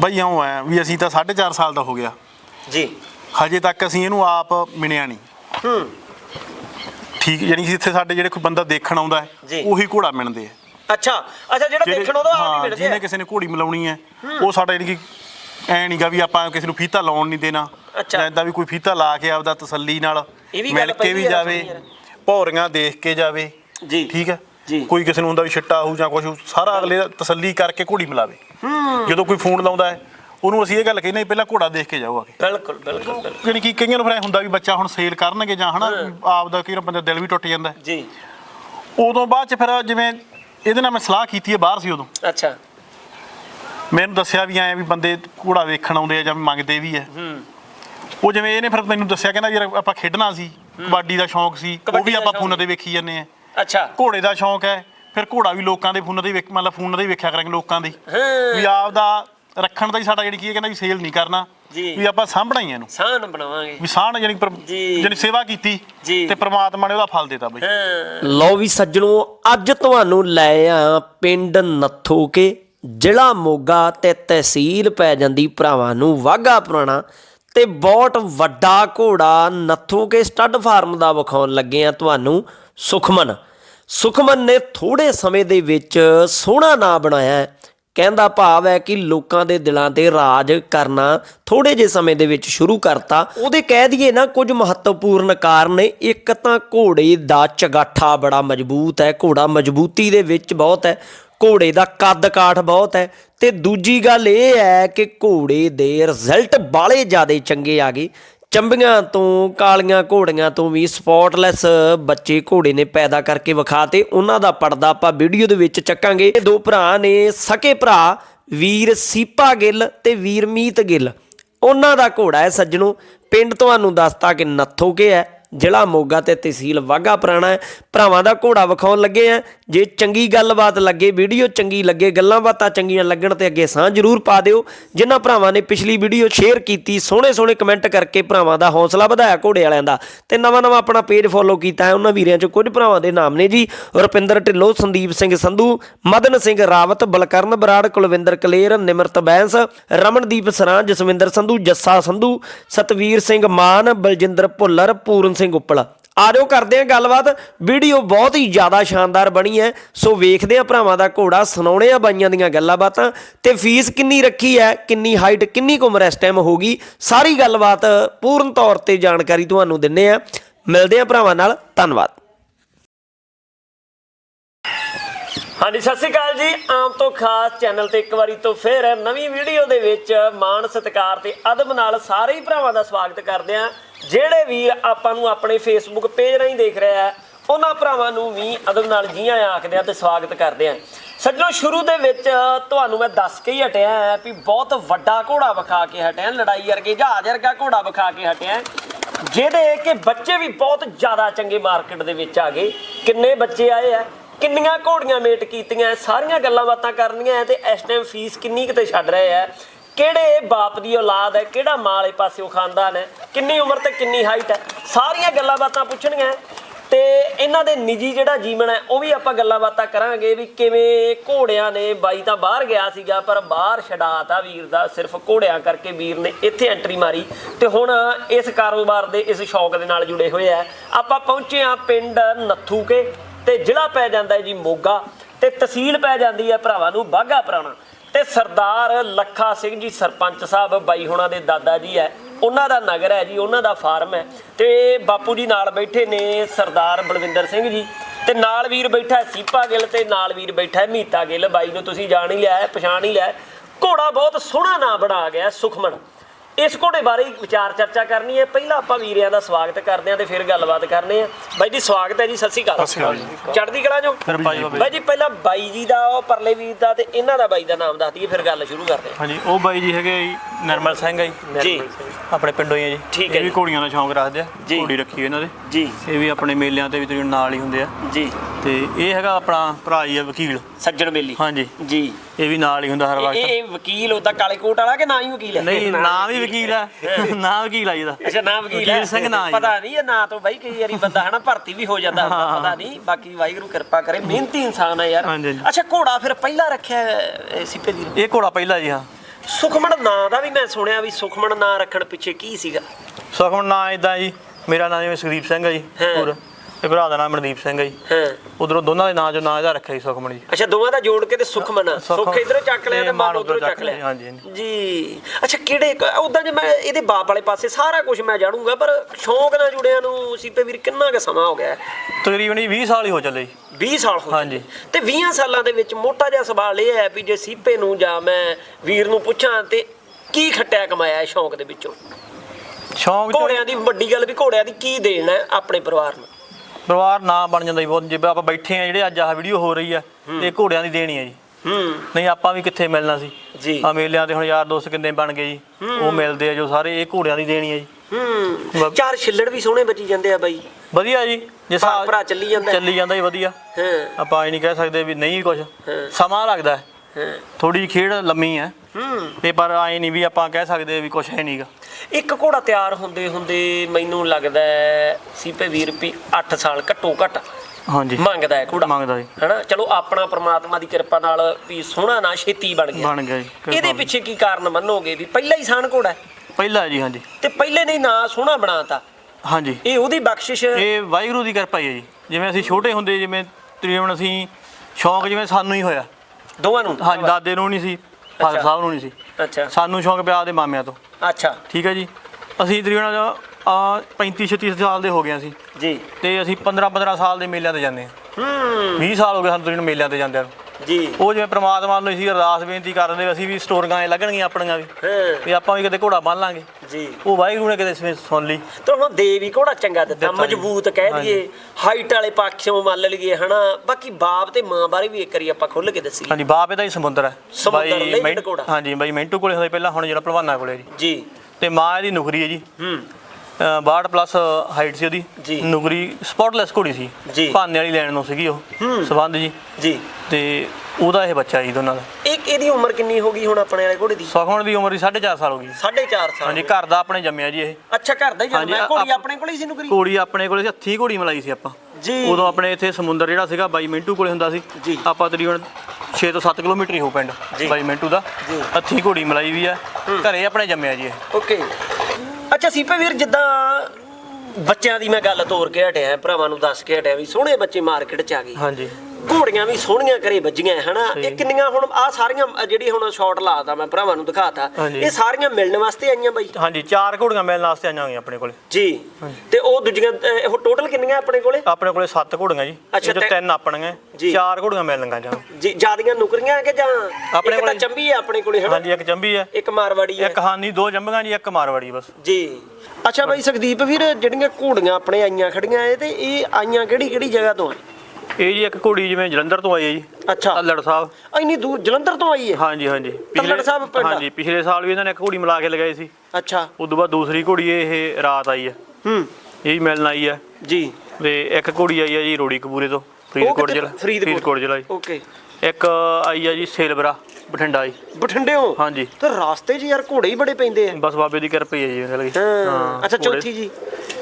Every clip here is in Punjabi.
ਬਈ ਇਉਂ ਐ ਵੀ ਅਸੀਂ ਤਾਂ 4.5 ਸਾਲ ਦਾ ਹੋ ਗਿਆ। ਜੀ। ਹਜੇ ਤੱਕ ਅਸੀਂ ਇਹਨੂੰ ਆਪ ਮਿਣਿਆ ਨਹੀਂ। ਹੂੰ। ਠੀਕ ਯਾਨੀ ਕਿ ਜਿੱਥੇ ਸਾਡੇ ਜਿਹੜੇ ਕੋਈ ਬੰਦਾ ਦੇਖਣ ਆਉਂਦਾ ਜੀ। ਹੈ ਉਹੀ ਘੋੜਾ ਮਿਣਦੇ ਆ ਅੱਛਾ ਅੱਛਾ ਜਿਹੜਾ ਜਿਹੜੇ- ਦੇਖਣ ਉਹਦਾ ਆਪ ਹੀ ਹਾਂ, ਮਿਲਦੇ ਜਿਹਨੇ ਆ ਕਿਸੇ ਨੇ ਘੋੜੀ ਮਿਲਾਉਣੀ ਹੈ ਉਹ ਸਾਡਾ ਯਾਨੀ ਕਿ ਐ ਨਹੀਂਗਾ ਵੀ ਆਪਾਂ ਕਿਸੇ ਨੂੰ ਫੀਤਾ ਲਾਉਣ ਨਹੀਂ ਦੇਣਾ ਅੱਛਾ। ਏਦਾਂ ਵੀ ਕੋਈ ਫੀਤਾ ਲਾ ਕੇ ਆਪਦਾ ਤਸੱਲੀ ਨਾਲ ਇਹ ਵੀ ਮਿਲ ਕੇ ਪਹਿਲੀ ਵੀ ਵਾਰ ਜਾਵੇ ਸੁਣੀ ਯਾਰ। ਭੌਰੀਆਂ ਦੇਖ ਕੇ ਜਾਵੇ ਜੀ। ਠੀਕ ਹੈ? ਜੀ। ਕੋਈ ਕਿਸੇ ਨੂੰ ਹੁੰਦਾ ਵੀ ਛਿੱਟਾ ਹੋਊ ਜਾਂ ਕੁਝ ਸਾਰਾ ਅਗਲੇ ਦਾ ਤਸੱਲੀ ਕਰਕੇ ਘੋੜੀ ਮਿਲਾਵੇ। ਜਦੋਂ ਕੋਈ ਫੋਨ ਲਾਉਂਦਾ ਹੈ ਉਹਨੂੰ ਅਸੀਂ ਇਹ ਗੱਲ ਕਹਿੰਦੇ ਪਹਿਲਾਂ ਘੋੜਾ ਦੇਖ ਕੇ ਜਾਓ ਆ ਕੇ। ਬਿਲਕੁਲ ਬਿਲਕੁਲ ਬਿਲਕੁਲ। ਯਾਨੀ ਕਿ ਕਈਆਂ ਨੂੰ ਫਿਰ ਐਂ ਹੁੰਦਾ ਵੀ ਬੱਚਾ ਹੁਣ ਸੇਲ ਕਰਨਗੇ ਜਾਂ ਹਨਾ ਆਪ ਦਾ ਕਈ ਵਾਰ ਬੰਦਾ ਦਿਲ ਵੀ ਟੁੱਟ ਜਾਂਦਾ। ਹੈ। ਜੀ। ਉਦੋਂ ਬਾਅਦ ਚ ਫਿਰ ਜਿਵੇਂ ਇਹਦੇ ਨਾਲ ਮੈਂ ਸਲਾਹ ਕੀਤੀ ਹੈ ਬਾਹਰ ਸੀ ਉਦੋਂ। ਅੱਛਾ। ਮੈਨੂੰ ਦੱਸਿਆ ਵੀ ਐਂ ਵੀ ਬੰਦੇ ਘੋੜਾ ਵੇਖਣ ਆਉਂਦੇ ਆ ਜਾਂ ਮੰਗਦੇ ਵੀ ਐ ਹੂੰ। ਉਹ ਜਿਵੇਂ ਇਹਨੇ ਫਿਰ ਮੈਨੂੰ ਦੱਸਿਆ ਕਹਿੰਦਾ ਯਾਰ ਆਪਾਂ ਖੇਡਣਾ ਸੀ ਕਬੱਡੀ ਦਾ ਸ਼ੌਂਕ ਸੀ ਉਹ ਕਬੱਡੀ ਵੀ ਦਾ ਆਪਾਂ ਸ਼ੌਂਕ ਫੋਨਾਂ ਤੇ ਵੇਖੀ ਜਾਂਦੇ ਆ। ਅੱਛਾ। ਘੋੜੇ ਦਾ ਸ਼ੌਂਕ ਹੈ ਫਿਰ ਘੋੜਾ ਵੀ ਲੋਕਾਂ ਦੇ ਫੋਨਾਂ ਤੇ ਵੇਖ ਮਤਲਬ ਫੋਨਾਂ ਤੇ ਹੀ ਵੇਖਿਆ ਕਰਾਂਗੇ ਲੋਕਾਂ ਦੇ। ਹਾਂ। ਵੀ ਆਪ ਦਾ ਰੱਖਣ ਦਾ ਹੀ ਸਾਡਾ ਜਿਹੜੀ ਕੀ ਹੈ ਕਹਿੰਦਾ ਵੀ ਸੇਲ ਨਹੀਂ ਕਰਨਾ। ਜੀ। ਵੀ ਆਪਾਂ ਸਾਂਭਣਾ ਹੀ ਇਹਨੂੰ। ਸਾਨ ਬਣਾਵਾਂਗੇ। ਵੀ ਸਾਂਭ ਜਾਨੀ ਜੀ। ਜਾਨੀ ਸੇਵਾ ਕੀਤੀ ਜੀ। ਤੇ ਪ੍ਰਮਾਤਮਾ ਨੇ ਉਹਦਾ ਫਲ ਦਿੱਤਾ ਬਈ। ਹਾਂ। ਲਓ ਵੀ ਸੱਜਣੋ ਅੱਜ ਤੁਹਾਨੂੰ ਲੈ ਆ ਪਿੰਡ ਨੱਥੋਕੇ ਜ਼ਿਲ੍ਹਾ ਮੋਗਾ ਤੇ ਤਹਿਸੀਲ ਪੈ ਜਾਂਦੀ ਭਰਾਵਾਂ ਨੂੰ ਵਾਗਾ ਪੁਰਾਣਾ ਤੇ ਬਹੁਤ ਵੱਡਾ ਘੋੜਾ ਨੱਥੋਕੇ ਸਟੱਡ ਫਾਰਮ ਦਾ ਵਿਖਾਉਣ ਲੱਗੇ ਆ ਤੁਹਾਨੂੰ ਸੁਖਮਨ। ਸੁਖਮਨ ਨੇ ਥੋੜੇ ਸਮੇਂ ਦੇ ਵਿੱਚ ਸੋਹਣਾ ਨਾਂ ਬਣਾਇਆ ਹੈ। ਕਹਿੰਦਾ ਭਾਵ ਹੈ ਕਿ ਲੋਕਾਂ ਦੇ ਦਿਲਾਂ ਤੇ ਰਾਜ ਕਰਨਾ ਥੋੜੇ ਜਿਹੇ ਸਮੇਂ ਦੇ ਵਿੱਚ ਸ਼ੁਰੂ ਕਰਤਾ। ਉਹਦੇ ਕਹਿ ਦਈਏ ਨਾ, ਕੁਝ ਮਹੱਤਵਪੂਰਨ ਕਾਰਨ ਨੇ। ਇੱਕ ਤਾਂ ਘੋੜੇ ਦਾ ਚਗਾਠਾ ਬੜਾ ਮਜ਼ਬੂਤ ਹੈ, ਘੋੜਾ ਮਜ਼ਬੂਤੀ ਦੇ ਵਿੱਚ ਬਹੁਤ ਹੈ, ਘੋੜੇ ਦਾ ਕੱਦ ਕਾਠ ਬਹੁਤ ਹੈ ਤੇ ਦੂਜੀ ਗੱਲ ਇਹ ਹੈ ਕਿ ਘੋੜੇ ਦੇ ਰਿਜ਼ਲਟ ਬਾਲੇ ਜ਼ਿਆਦੇ ਚੰਗੇ ਆ ਗਏ। ਚੰਬੀਆਂ ਤੋਂ, ਕਾਲੀਆਂ ਘੋੜੀਆਂ ਤੋਂ ਵੀ ਸਪੌਟਲੈਸ ਬੱਚੇ ਘੋੜੇ ਨੇ ਪੈਦਾ ਕਰਕੇ ਵਿਖਾਤੇ। ਉਹਨਾਂ ਦਾ ਪਰਦਾ ਆਪਾਂ ਵੀਡੀਓ ਦੇ ਵਿੱਚ ਚੱਕਾਂਗੇ। ਇਹ ਦੋ ਭਰਾ ਨੇ, ਸਕੇ ਭਰਾ ਵੀਰ ਸੀਪਾ ਗਿੱਲ ਤੇ ਵੀਰਮੀਤ ਗਿੱਲ। ਉਹਨਾਂ ਦਾ ਘੋੜਾ ਹੈ ਸੱਜਣੋ। ਪਿੰਡ ਤੁਹਾਨੂੰ ਦੱਸਤਾ ਕਿ ਨੱਥੋ ਕੇ ਹੈ। ਜ਼ਿਲ੍ਹਾ ਮੋਗਾ ਤੇ ਤਹਿਸੀਲ ਵਾਗਾ ਪੁਰਾਣਾ ਹੈ। ਭਰਾਵਾਂ ਦਾ ਘੋੜਾ ਵਿਖਾਉਣ ਲੱਗੇ ਆ ਜੇ ਚੰਗੀ ਗੱਲਬਾਤ ਲੱਗੇ, ਵੀਡੀਓ ਚੰਗੀ ਲੱਗੇ, ਗੱਲਾਂ ਬਾਤਾਂ ਚੰਗੀਆਂ ਲੱਗਣ ਤੇ ਅੱਗੇ ਸਾਂ ਜਰੂਰ ਪਾ ਦਿਓ। ਜਿਨ੍ਹਾਂ ਭਰਾਵਾਂ ਨੇ ਪਿਛਲੀ ਵੀਡੀਓ ਸ਼ੇਅਰ ਕੀਤੀ ਸੋਹਣੇ ਸੋਹਣੇ ਕਮੈਂਟ ਕਰਕੇ ਭਰਾਵਾਂ ਦਾ ਹੌਸਲਾ ਵਧਾਇਆ ਘੋੜੇ ਵਾਲਿਆਂ ਦਾ। ਤੇ ਨਵਾਂ ਨਵਾਂ ਆਪਣਾ ਪੇਜ ਫੋਲੋ ਕੀਤਾ ਹੈ। ਉਹਨਾਂ ਵੀਰਿਆਂ ਚੋਂ ਕੁਝ ਭਰਾਵਾਂ ਦੇ ਨਾਮ ਨੇ ਜੀ। ਰੁਪਿੰਦਰ ਢਿੱਲੋਂ, ਸੰਦੀਪ ਸਿੰਘ ਸੰਧੂ, ਮਦਨ ਸਿੰਘ ਰਾਵਤ, ਬਲਕਰਨ ਬਰਾੜ, ਕੁਲਵਿੰਦਰ ਕਲੇਰ, ਨਿਮਰਤ ਬੈਂਸ, ਰਮਨਦੀਪ ਸਰਾਂ, ਜਸਵਿੰਦਰ ਸੰਧੂ, ਜੱਸਾ ਸੰਧੂ, ਸਤਵੀਰ ਸਿੰਘ ਮਾਨ, ਬਲਜਿੰਦਰ ਭੁੱਲਰ, ਪੂਰਨ ਸਿੰਘ ਉੱਪਲ। ਜਾਓ ਕਰਦੇ ਆ ਗੱਲਬਾਤ। ਵੀਡੀਓ ਬਹੁਤ ਹੀ ਜ਼ਿਆਦਾ ਸ਼ਾਨਦਾਰ ਬਣੀ ਹੈ। ਸੋ ਵੇਖਦੇ ਆ ਭਰਾਵਾਂ ਦਾ ਘੋੜਾ ਸੁਣਾਉਣੇ ਆ ਬਾਈਆਂ ਦੀਆਂ ਗੱਲਾਂ ਬਾਤਾਂ ਤੇ ਫੀਸ ਕਿੰਨੀ ਰੱਖੀ ਹੈ, ਕਿੰਨੀ ਹਾਈਟ ਕਿੰਨੀ ਉਮਰ ਇਸ ਟਾਈਮ ਹੋਗੀ ਸਾਰੀ ਗੱਲਬਾਤ ਪੂਰਨ ਤੌਰ ਤੇ ਜਾਣਕਾਰੀ ਤੁਹਾਨੂੰ ਦਿੰਨੇ ਆ ਮਿਲਦੇ ਆ ਭਰਾਵਾਂ ਨਾਲ। ਧੰਨਵਾਦ। ਹਾਂਜੀ, ਸਤਿ ਸ਼੍ਰੀ ਅਕਾਲ ਜੀ। ਆਮ ਤੋਂ ਖਾਸ ਚੈਨਲ ਤੇ ਇੱਕ ਵਾਰੀ ਤੋਂ ਫੇਰ ਨਵੀਂ ਵੀਡੀਓ ਦੇ ਵਿੱਚ ਮਾਣ, ਸਤਿਕਾਰ ਤੇ ਅਦਬ ਨਾਲ ਸਾਰੇ ਹੀ ਭਰਾਵਾਂ ਦਾ ਸਵਾਗਤ ਕਰਦੇ ਆ ਜਿਹੜੇ ਵੀਰ ਆਪਾਂ ਨੂੰ ਆਪਣੇ ਫੇਸਬੁੱਕ ਪੇਜ ਰਾਹੀਂ ਦੇਖ ਰਿਹਾ ਹੈ ਉਹਨਾਂ ਭਰਾਵਾਂ ਨੂੰ ਵੀ ਅਦਬ ਨਾਲ ਜੀਆਂ ਆਖਦੇ ਆ ਤੇ ਸਵਾਗਤ ਕਰਦੇ ਆ। ਸੱਜਣੋ, ਸ਼ੁਰੂ ਦੇ ਵਿੱਚ ਤੁਹਾਨੂੰ ਮੈਂ ਦੱਸ ਕੇ ਹੀ ਹਟਿਆ ਹੈ ਵੀ ਬਹੁਤ ਵੱਡਾ ਘੋੜਾ ਵਿਖਾ ਕੇ ਹਟਿਆ, ਲੜਾਈ ਵਰਗੇ ਜਹਾਜ਼ ਵਰਗਾ ਘੋੜਾ ਵਿਖਾ ਕੇ ਹਟਿਆ। ਜਿਹਦੇ ਕਿ ਬੱਚੇ ਵੀ ਬਹੁਤ ਜ਼ਿਆਦਾ ਚੰਗੇ ਮਾਰਕੀਟ ਦੇ ਵਿੱਚ ਆ ਗਏ। ਕਿੰਨੇ ਬੱਚੇ ਆਏ ਆ, ਕਿੰਨੀਆਂ ਘੋੜੀਆਂ ਮੇਟ ਕੀਤੀਆਂ, ਸਾਰੀਆਂ ਗੱਲਾਂ ਬਾਤਾਂ ਕਰਨੀਆਂ ਤੇ ਇਸ ਟਾਈਮ ਫੀਸ ਕਿੰਨੀ ਕਿਤੇ ਛੱਡ ਰਹੇ ਆ। ਕਿਹੜੇ ਬਾਪ ਦੀ ਔਲਾਦ ਹੈ? ਕਿਹੜਾ ਮਾਂ ਵਾਲੇ ਪਾਸਿਓਂ ਖਾਨਦਾਨ ਹੈ? ਕਿੰਨੀ ਉਮਰ ਤੇ ਕਿੰਨੀ ਹਾਈਟ ਹੈ? ਸਾਰੀਆਂ ਗੱਲਾਂ ਬਾਤਾਂ ਪੁੱਛਣੀਆਂ ਤੇ ਇਹਨਾਂ ਦੇ ਨਿੱਜੀ ਜਿਹੜਾ ਜੀਵਨ ਹੈ, ਉਹ ਵੀ ਆਪਾਂ ਗੱਲਾਂ ਬਾਤਾਂ ਕਰਾਂਗੇ ਵੀ ਕਿਵੇਂ ਘੋੜਿਆਂ ਨੇ ਬਾਈ ਤਾਂ ਬਾਹਰ ਗਿਆ ਸੀਗਾ, ਪਰ ਬਾਹਰ ਛਡਾਤਾ ਵੀਰ ਦਾ, ਸਿਰਫ ਘੋੜਿਆਂ ਕਰਕੇ ਵੀਰ ਨੇ ਇੱਥੇ ਐਂਟਰੀ ਮਾਰੀ। ਤੇ ਹੁਣ ਇਸ ਕਾਰੋਬਾਰ ਦੇ ਇਸ ਸ਼ੌਕ ਦੇ ਨਾਲ ਜੁੜੇ ਹੋਏ ਆ ਆਪਾਂ ਪਹੁੰਚੇ ਆ ਪਿੰਡ ਨੱਥੂਕੇ, ਤੇ ਜ਼ਿਲ੍ਹਾ ਪੈ ਜਾਂਦਾ ਹੈ ਜੀ ਮੋਗਾ, ਤੇ ਤਹਿਸੀਲ ਪੈ ਜਾਂਦੀ ਹੈ ਭਰਾਵਾਂ ਨੂੰ ਬਾਗਾ ਪੁਰਾਣਾ। ਤੇ ਸਰਦਾਰ ਲੱਖਾ ਸਿੰਘ ਜੀ, ਸਰਪੰਚ ਸਾਹਿਬ ਬਾਈ ਹੋਣਾ ਦੇ ਦਾਦਾ ਜੀ ਹੈ। ਉਹਨਾਂ ਦਾ ਨਗਰ ਹੈ ਜੀ, ਉਹਨਾਂ ਦਾ ਫਾਰਮ ਹੈ। ਤੇ ਬਾਪੂ ਜੀ ਨਾਲ ਬੈਠੇ ਨੇ ਸਰਦਾਰ ਬਲਵਿੰਦਰ ਸਿੰਘ ਜੀ। ਤੇ ਨਾਲ ਵੀਰ ਬੈਠਾ ਸੀਪਾ ਗਿੱਲ ਤੇ ਨਾਲ ਵੀਰ ਬੈਠਾ ਮੀਤਾ ਗਿੱਲ। ਬਾਈ ਨੂੰ ਤੁਸੀਂ ਜਾਣ ਹੀ ਲਿਆ ਪਛਾਣ ਹੀ ਲਿਆ ਘੋੜਾ ਬਹੁਤ ਸੋਹਣਾ ਨਾਂ ਬਣਾ ਗਿਆ ਸੁਖਮਨ। ਇਸ ਘੋੜੇ ਬਾਰੇ ਹੀ ਵਿਚਾਰ ਚਰਚਾ ਕਰਨੀ ਹੈ। ਪਹਿਲਾਂ ਆਪਾਂ ਵੀਰਿਆਂ ਦਾ ਸਵਾਗਤ ਕਰਦੇ ਹਾਂ ਤੇ ਫਿਰ ਗੱਲਬਾਤ ਕਰਨੇ ਆ ਬਾਈ ਜੀ ਸਵਾਗਤ ਹੈ ਜੀ। ਸਤਿ ਸ਼੍ਰੀ ਅਕਾਲ। ਜੀ। ਚੜ੍ਹਦੀ ਕਲਾ ਜੋ। ਬਾਈ ਜੀ ਪਹਿਲਾਂ ਬਾਈ ਜੀ ਦਾ ਉਹ ਪਰਲੇ ਵੀਰ ਦਾ ਤੇ ਇਹਨਾਂ ਦਾ ਬਾਈ ਦਾ ਨਾਮ ਦੱਸ ਦਈਏ ਫਿਰ ਗੱਲ ਸ਼ੁਰੂ ਕਰਦੇ ਹਾਂ। ਹਾਂਜੀ ਉਹ ਬਾਈ ਜੀ ਹੈਗੇ ਜੀ ਨਿਰਮਲ ਸਿੰਘ ਆ ਜੀ। ਜੀ। ਆਪਣੇ ਪਿੰਡੋਂ ਹੀ ਆ ਜੀ। ਠੀਕ ਹੈ ਇਹ ਵੀ ਜੀ। ਘੋੜੀਆਂ ਦਾ ਸ਼ੌਂਕ ਰੱਖਦੇ ਆ। ਜੀ। ਘੋੜੀ ਰੱਖੀ ਹੋਈ ਇਹਨਾਂ ਦੇ। ਜੀ। ਇਹ ਵੀ ਆਪਣੇ ਮੇਲਿਆਂ ਤੇ ਵੀ ਤਕਰੀਬਨ ਨਾਲ ਹੀ ਹੁੰਦੇ ਆ। ਜੀ। ਤੇ ਇਹ ਹੈਗਾ ਆਪਣਾ ਭਰਾ ਹੀ ਆ ਵਕੀਲ। ਸੱਜਣ ਬੇਲੀ। ਹਾਂਜੀ। ਜੀ। ਇਹ ਵੀ ਨਾਲ ਹੀ ਹੁੰਦਾ ਹਰ ਇਹ ਵਕਤ। ਇਹ ਵਕੀਲ ਉਹਦਾ ਕਾਲੇ ਕੋਟ ਵਾਲਾ ਕਿ ਨਾ ਹੀ ਵਕੀਲ ਹੈ? ਨਹੀਂ ਨਾਮ ਵੀ ਵਕੀਲ ਆ ਨਾਮ ਵਕੀਲ ਆ ਇਹਦਾ ਅੱਛਾ ਨਾਮ ਵਕੀਲ ਹੈ। ਵਕੀਲ ਸਿੰਘ ਨਾਂ ਜੀ ਪਤਾ ਨਹੀਂ ਇਹ ਨਾਂ ਤੋਂ ਬਾਈ ਕਈ ਵਾਰੀ ਬੰਦਾ ਹਨਾ ਭਰਤੀ ਵੀ ਹੋ ਜਾਂਦਾ ਹੁੰਦਾ, ਪਤਾ ਨਹੀਂ। ਬਾਕੀ ਵਾਹਿਗੁਰੂ ਕਿਰਪਾ ਕਰੇ ਮਿਹਨਤੀ ਇਨਸਾਨ ਹੈ ਯਾਰ। ਹਾਂਜੀ, ਹਾਂਜੀ। ਅੱਛਾ ਘੋੜਾ ਫਿਰ ਪਹਿਲਾਂ ਰੱਖਿਆ ਹੈ, ਇਹ ਸਿੱਪੇ ਦੀ ਇਹ ਘੋੜਾ ਪਹਿਲਾ ਜੀ ਹਾਂ। ਸੁਖਮਨ ਨਾਂ ਦਾ ਵੀ ਮੈਂ ਸੁਣਿਆ ਵੀ ਸੁਖਮਨ ਨਾਂ ਰੱਖਣ ਪਿੱਛੇ ਕੀ ਸੀਗਾ? ਸੁਖਮਨ ਨਾਂ ਇਦਾਂ ਜੀ ਮੇਰਾ ਨਾਮ ਜਿਵੇਂ ਸੁਖਦੀਪ ਸਿੰਘ ਹੈ ਜੀ ਹਾਂ। ਪੂਰਾ ਤੇ ਭਰਾ ਦਾ ਨਾਮ ਮਨਦੀਪ ਸਿੰਘ ਹੈ ਜੀ। ਹਾਂ। ਉਧਰੋਂ ਦੋਨਾਂ ਦੇ ਨਾਂ ਜੋ ਨਾਂ ਇਹਦਾ ਰੱਖਿਆ ਜੀ ਸੁਖਮਨ ਜੀ। ਅੱਛਾ ਦੋਵਾਂ ਦਾ ਜੋੜ ਕੇ ਤੇ ਸੁਖਮਨ ਸੁਖ- ਇਧਰੋਂ ਚੱਕ ਲਿਆ ਤੇ ਮਨ ਉਧਰੋਂ ਚੱਕ ਲਿਆ। ਹਾਂਜੀ, ਹਾਂਜੀ। ਜੀ। ਅੱਛਾ ਕਿਹੜੇ ਉਦਾਂ ਜੇ ਮੈਂ ਇਹਦੇ ਬਾਪ ਵਾਲੇ ਪਾਸੇ ਸਾਰਾ ਕੁਝ ਮੈਂ ਜਾਣੂਗਾ ਪਰ ਸ਼ੌਂਕ ਨਾਲ ਜੁੜਿਆ ਨੂੰ ਸੀਪੇ ਵੀਰ ਕਿੰਨਾ ਕੁ ਸਮਾਂ ਹੋ ਗਿਆ? ਤਕਰੀਬਨ ਜੀ 20 ਸਾਲ ਹੀ ਹੋ ਚੱਲੇ ਜੀ। 20 ਸਾਲ ਹੋ ਹਾਂਜੀ। ਤੇ 20 ਸਾਲਾਂ ਦੇ ਵਿੱਚ ਮੋਟਾ ਜਿਹਾ ਸਵਾਲ ਇਹ ਹੈ ਵੀ ਜੇ ਸੀਪੇ ਨੂੰ ਜਾਂ ਮੈਂ ਵੀਰ ਨੂੰ ਪੁੱਛਾਂ ਤੇ ਕੀ ਖੱਟਿਆ ਕਮਾਇਆ ਸ਼ੌਂਕ ਦੇ ਵਿੱਚੋਂ? ਸ਼ੌਂਕ ਚੋਂ ਘੋੜਿਆਂ ਦੀ ਵੱਡੀ ਗੱਲ ਵੀ ਘੋੜਿਆਂ ਦੀ ਕੀ ਦੇਣ ਆਪਣੇ ਪਰਿਵਾਰ ਨੂੰ? ਪਰਿਵਾਰ ਨਾਂ ਬਣ ਜਾਂਦਾ ਜੀ ਬਹੁਤ ਜਿਵੇਂ ਆਪਾਂ ਬੈਠੇ ਆ ਜਿਹੜੇ ਅੱਜ ਆਹ ਵੀਡੀਓ ਹੋ ਰਹੀ ਆ ਇਹ ਘੋੜਿਆਂ ਦੀ ਦੇਣੀ ਹੈ ਜੀ। ਹੂੰ। ਨਹੀਂ ਆਪਾਂ ਵੀ ਕਿੱਥੇ ਮਿਲਣਾ ਸੀ? ਜੀ। ਆ ਮੇਲਿਆਂ ਤੇ ਹੁਣ ਯਾਰ ਦੋਸਤ ਕਿੰਨੇ ਬਣ ਗਏ ਜੀ। ਉਹ ਮਿਲਦੇ ਆ ਜੋ ਸਾਰੇ ਇਹ ਘੋੜਿਆਂ ਦੀ ਦੇਣੀ ਹੈ ਜੀ। ਹੂੰ। ਚਾਰ ਛਿੱਲੜ ਵੀ ਸੋਹਣੇ ਬਚੀ ਜਾਂਦੇ ਆ ਬਾਈ। ਵਧੀਆ ਜੀ ਜੇ ਭਰਾ ਭਰਾ ਚੱਲੀ ਜਾਂਦਾ। ਚੱਲੀ ਜਾਂਦਾ ਜੀ ਵਧੀਆ। ਹਾਂ। ਆਪਾਂ ਇਹ ਨਹੀਂ ਕਹਿ ਸਕਦੇ ਵੀ ਨਹੀਂ ਕੁਝ। ਸਮਾਂ ਲੱਗਦਾ ਹੈ। ਹਾਂ ਥੋੜੀ ਖੇਡ ਲੰਮੀ ਹੈ। ਹੂੰ। ਤੇ ਪਰ ਆਏ ਨਹੀਂ ਵੀ ਆਪਾਂ ਕਹਿ ਸਕਦੇ ਵੀ ਕੁਝ ਹੈ ਨਹੀਂਗਾ। ਇੱਕ ਘੋੜਾ ਤਿਆਰ ਹੁੰਦੇ ਹੁੰਦੇ ਮੈਨੂੰ ਲੱਗਦਾ ਹੈ ਸੀਪੇ ਵੀਰ ਵੀ 8 ਸਾਲ ਘੱਟੋ ਘੱਟ ਹਾਂਜੀ। ਮੰਗਦਾ ਹੈ ਘੋੜਾ। ਮੰਗਦਾ ਜੀ। ਹਨਾ? ਚਲੋ ਆਪਣਾ ਪ੍ਰਮਾਤਮਾ ਦੀ ਕਿਰਪਾ ਨਾਲ ਵੀ ਸੋਹਣਾ ਨਾ ਛੇਤੀ ਬਣ ਗਿਆ। ਬਣ ਗਿਆ ਇਹਦੇ। ਪਿੱਛੇ ਕੀ ਕਾਰਨ ਮੰਨੋਗੇ ਵੀ ਪਹਿਲਾ ਹੀ ਸਾਨ ਘੋੜਾ ਹੈ? ਪਹਿਲਾ ਹੈ ਜੀ ਹਾਂਜੀ। ਤੇ ਪਹਿਲੇ ਨੇ ਨਾ ਸੋਹਣਾ ਬਣਾਤਾ। ਹਾਂਜੀ। ਇਹ ਉਹਦੀ ਬਖਸ਼ਿਸ਼ ਇਹ ਵਾਹਿਗੁਰੂ ਦੀ ਕਿਰਪਾ ਹੀ ਹੈ ਜੀ। ਜਿਵੇਂ ਅਸੀਂ ਛੋਟੇ ਹੁੰਦੇ ਜਿਵੇਂ ਤਕਰੀਬਨ ਅਸੀਂ ਸ਼ੌਂਕ ਜਿਵੇਂ ਸਾਨੂੰ ਹੀ ਹੋਇਆ। ਦੋਵਾਂ ਨੂੰ? ਹਾਂਜੀ ਦਾਦੇ ਨੂੰ ਨਹੀਂ ਸੀ ਫਾਦਰ। ਸਾਹਿਬ ਨੂੰ ਨਹੀਂ ਸੀ। ਅੱਛਾ। ਸਾਨੂੰ ਸ਼ੌਂਕ ਪਿਆ ਦੇ ਮਾਮਿਆਂ ਤੋਂ। ਅੱਛਾ। ਠੀਕ ਹੈ ਜੀ? ਅਸੀਂ ਤਕਰੀਬਨ ਆ 35 36 ਸਾਲ ਦੇ ਹੋ ਗਏ ਅਸੀਂ। ਜੀ। ਤੇ ਅਸੀਂ 15 15 ਸਾਲ ਦੇ ਮੇਲਿਆਂ ਤੇ ਜਾਂਦੇ ਹਾਂ। ਹੂੰ। 20 ਸਾਲ ਹੋ ਗਏ ਸਾਨੂੰ ਤਕਰੀਬਨ ਮੇਲਿਆਂ ਤੇ ਜਾਂਦਿਆਂ ਨੂੰ। ਜੀ। ਉਹ ਜਿਵੇਂ ਪ੍ਰਮਾਤਮਾ ਨੂੰ ਅਸੀਂ ਅਰਦਾਸ ਬੇਨਤੀ ਕਰਦੇ ਅਸੀਂ ਵੀ ਸਟੋਰੀਆਂ ਐ ਲੱਗਣਗੀਆਂ ਆਪਣੀਆਂ ਵੀ। ਵੀ ਆਪਾਂ ਵੀ ਕਿਤੇ ਘੋੜਾ ਬੰਨ ਲਾਂਗੇ। ਜੀ। ਉਹ ਵਾਹਿਗੁਰੂ ਨੇ ਕਿਤੇ ਸਵੇ ਸੁਣ ਲਈ। ਤੇ ਹੁਣ ਦੇ ਵੀ ਘੋੜਾ ਚੰਗਾ ਦਿੱਤਾ। ਮਜ਼ਬੂਤ ਕਹਿ ਦਈਏ ਹਾਈਟ ਵਾਲੇ ਪਾਸਿਓਂ ਮੰਨ ਲਈਏ ਹਨਾ? ਬਾਕੀ ਬਾਪ ਤੇ ਮਾਂ ਬਾਰੇ ਵੀ ਇੱਕ ਵਾਰੀ ਆਪਾਂ ਖੁੱਲ ਕੇ ਦੱਸੀਏ। ਹਾਂਜੀ ਬਾਪ ਇਹਦਾ ਹੀ ਸਮੁੰਦਰ ਹੈ। ਸਮੁੰਦਰ ਲਈ ਮੈਂਟ- ਘੋੜਾ। ਹਾਂਜੀ ਬਾਈ ਮਿੰਟੂ ਕੋਲੇ ਹੁੰਦਾ ਪਹਿਲਾਂ ਹੁਣ ਜਿਹੜਾ ਭਲਵਾਨਾ ਕੋਲੇ ਜੀ। ਜੀ। ਤੇ ਮਾਂ ਇਹਦੀ ਨੁਕਰੀ ਹੈ ਜੀ। ਹੂੰ। 62 ਪਲੱਸ ਹਾਈਟ ਸੀ। ਉਹਦੀ। ਨੁਕਰੀ ਸਪੌਟਲੈਸ ਘੋੜੀ ਸੀ। ਭਾਨੇ ਵਾਲੀ ਲੈਣ ਨੂੰ ਸੀਗੀ ਉਹ। ਸਬੰਧ ਜੀ। ਜੀ। ਤੇ ਉਹਦਾ ਇਹ ਬੱਚਾ ਜੀ ਦੋਨਾਂ ਦਾ। ਇੱਕ ਇਹਦੀ ਉਮਰ ਕਿੰਨੀ ਹੋ ਗਈ ਹੁਣ ਆਪਣੇ ਵਾਲੇ ਘੋੜੇ ਦੀ? ਸੁਖਮਨ ਦੀ ਉਮਰ ਹੀ 4.5 ਸਾਲ ਹੋ ਗਈ। 4.5 ਸਾਲ ਹਾਂਜੀ ਘਰ ਦਾ ਆਪਣੇ ਜੰਮਿਆ ਜੀ ਇਹ। ਅੱਛਾ ਘਰ ਦਾ ਹੀ ਹੈ ਘੋੜੀ ਆਪ- ਆਪਣੇ ਕੋਲ ਹੀ ਸੀ ਨੁਕਰੀ ਘੋੜੀ ਆਪਣੇ ਕੋਲੇ ਸੀ ਹੱਥੀਂ ਘੋੜੀ ਮਲਾਈ ਸੀ ਆਪਾਂ। ਜੀ। ਉਦੋਂ ਆਪਣੇ ਇੱਥੇ ਸਮੁੰਦਰ ਜਿਹੜਾ ਸੀਗਾ ਬਾਈ ਮਿੰਟੂ ਕੋਲੇ ਹੁੰਦਾ ਸੀ। ਆਪਾਂ ਤਕਰੀਬਨ 6 ਤੋਂ 7 ਕਿਲੋਮੀਟਰ ਹੀ ਹੋ ਪਿੰਡ। ਬਾਈ ਮਿੰਟੂ ਦਾ। ਹੱਥੀਂ ਘੋੜੀ ਮਲਾਈ ਵੀ ਆ ਘਰੇ ਆਪਣੇ ਜੰਮਿਆ ਜੀ ਇਹ। ਓਕੇ। ਅੱਛਾ ਸੀਪੇ ਵੀਰ, ਜਿੱਦਾਂ ਬੱਚਿਆਂ ਦੀ ਮੈਂ ਗੱਲ ਤੋਰ ਕੇ ਹਟਿਆ, ਭਰਾਵਾਂ ਨੂੰ ਦੱਸ ਕੇ ਹਟਿਆ ਵੀ ਸੋਹਣੇ ਬੱਚੇ ਮਾਰਕੀਟ 'ਚ ਆ ਗਏ। ਹਾਂਜੀ। ਘੋੜੀਆਂ ਵੀ ਸੋਹਣੀਆਂ ਕਰੇ ਵੱਜੀਆਂ ਹਨਾ? ਇਹ ਕਿੰਨੀਆਂ ਹੁਣ ਆ ਸਾਰੀਆਂ ਜਿਹੜੀ ਹੁਣ ਸ਼ਾਟ ਲਾਤਾ ਮੈਂ ਭਰਾਵਾਂ ਨੂੰ ਦਿਖਾਤਾ। ਇਹ ਸਾਰੀਆਂ ਮਿਲਣ ਵਾਸਤੇ ਆਈਆਂ ਬਾਈ। ਹਾਂਜੀ ਚਾਰ ਘੋੜੀਆਂ ਮਿਲਣ ਵਾਸਤੇ ਆਈਆਂ ਹੋਈਆਂ ਆਪਣੇ ਕੋਲੇ। ਜੀ। ਤੇ ਉਹ ਦੂਜੀਆਂ ਉਹ ਟੋਟਲ ਕਿੰਨੀਆਂ ਆਪਣੇ ਕੋਲੇ? ਆਪਣੇ ਕੋਲੇ 7 ਘੋੜੀਆਂ ਜੀ। ਇਹ ਤੇ- ਤਿੰਨ ਆਪਣੀਆਂ ਜੀ। ਚਾਰ ਘੋੜੀਆਂ ਮਿਲਣਗੀਆਂ ਜਾਂ। ਜੀ ਜਿਆਦੀਆਂ ਨੁਕਰੀਆਂ ਕਿ ਜਾਂ ਆਪਣੇ ਕੋਲੇ- ਚੰਬੀ ਹੈ ਆਪਣੇ ਕੋਲੇ ਹਨਾ? ਹਾਂਜੀ ਇੱਕ ਚੰਬੀ ਹੈ। ਇੱਕ ਮਾਰਵਾੜੀ ਹੈ। ਇੱਕ ਹਾਨੀ ਦੋ ਜੰਬੀਆਂ ਜੀ ਇੱਕ ਮਾਰਵਾੜੀ ਬਸ। ਜੀ। ਅੱਛਾ ਬਾਈ ਸੁਖਦੀਪ ਵੀਰ ਜਿਹੜੀਆਂ ਘੋੜੀਆਂ ਆਪਣੇ ਆਈਆਂ ਖੜੀਆਂ ਇਹ ਤੇ ਇਹ ਆਈਆਂ ਕਿਹੜੀ ਕਿਹੜੀ ਜਗ੍ਹਾ ਤੋਂ ਆ? ਇਹ ਜੀ ਇੱਕ ਘੋੜੀ ਜਿਵੇਂ ਜਲੰਧਰ ਤੋਂ ਆਈ ਹੈ ਜੀ ਅੱਛਾ। ਅੱਲੜ ਸਾਹਿਬ। ਇੰਨੀ ਦੂਰ ਜਲੰਧਰ ਤੋਂ ਆਈ ਹੈ? ਹਾਂਜੀ ਹਾਂਜੀ। ਤੱਲੜ ਸਾਹਿਬ ਪਿੰਡ ਆ? ਹਾਂਜੀ ਪਿਛਲੇ ਸਾਲ ਵੀ ਇਹਨਾਂ ਨੇ ਇੱਕ ਘੋੜੀ ਮਿਲਾ ਕੇ ਲਗਾਈ ਸੀ। ਅੱਛਾ। ਉਸ ਤੋਂ ਬਾਅਦ ਦੂਸਰੀ ਘੋੜੀ ਇਹ ਰਾਤ ਆਈ ਹੈ। ਹੂੰ। ਇਹ ਵੀ ਮਿਲਣ ਆਈ ਹੈ। ਜੀ। ਤੇ ਇੱਕ ਘੋੜੀ ਆਈ ਹੈ ਜੀ ਰੋੜੀ ਕਪੂਰੇ ਤੋਂ ਫਰੀਦਕੋਟ? ਜ਼ਿਲ੍ਹਾ ਫਰੀਦਕੋਟ। ਜ਼ਿਲ੍ਹਾ ਜੀ। ਓਕੇ। ਇੱਕ ਆਈ ਹੈ ਜੀ ਸੇਲਬਰਾ ਬਠਿੰਡਾ ਜੀ। ਬਠਿੰਡਿਓ ਹਾਂਜੀ। ਤੇ ਰਾਸਤੇ 'ਚ ਯਾਰ ਘੋੜੇ ਹੀ ਬੜੇ ਪੈਂਦੇ ਆ। ਬਸ ਬਾਬੇ ਦੀ ਕਿਰਪਾ ਹੀ ਹੈ ਜੀ ਮੇਰੇ ਲਈ। ਹਾਂ। ਅੱਛਾ ਘੋੜੇ- ਚੌਥੀ ਜੀ।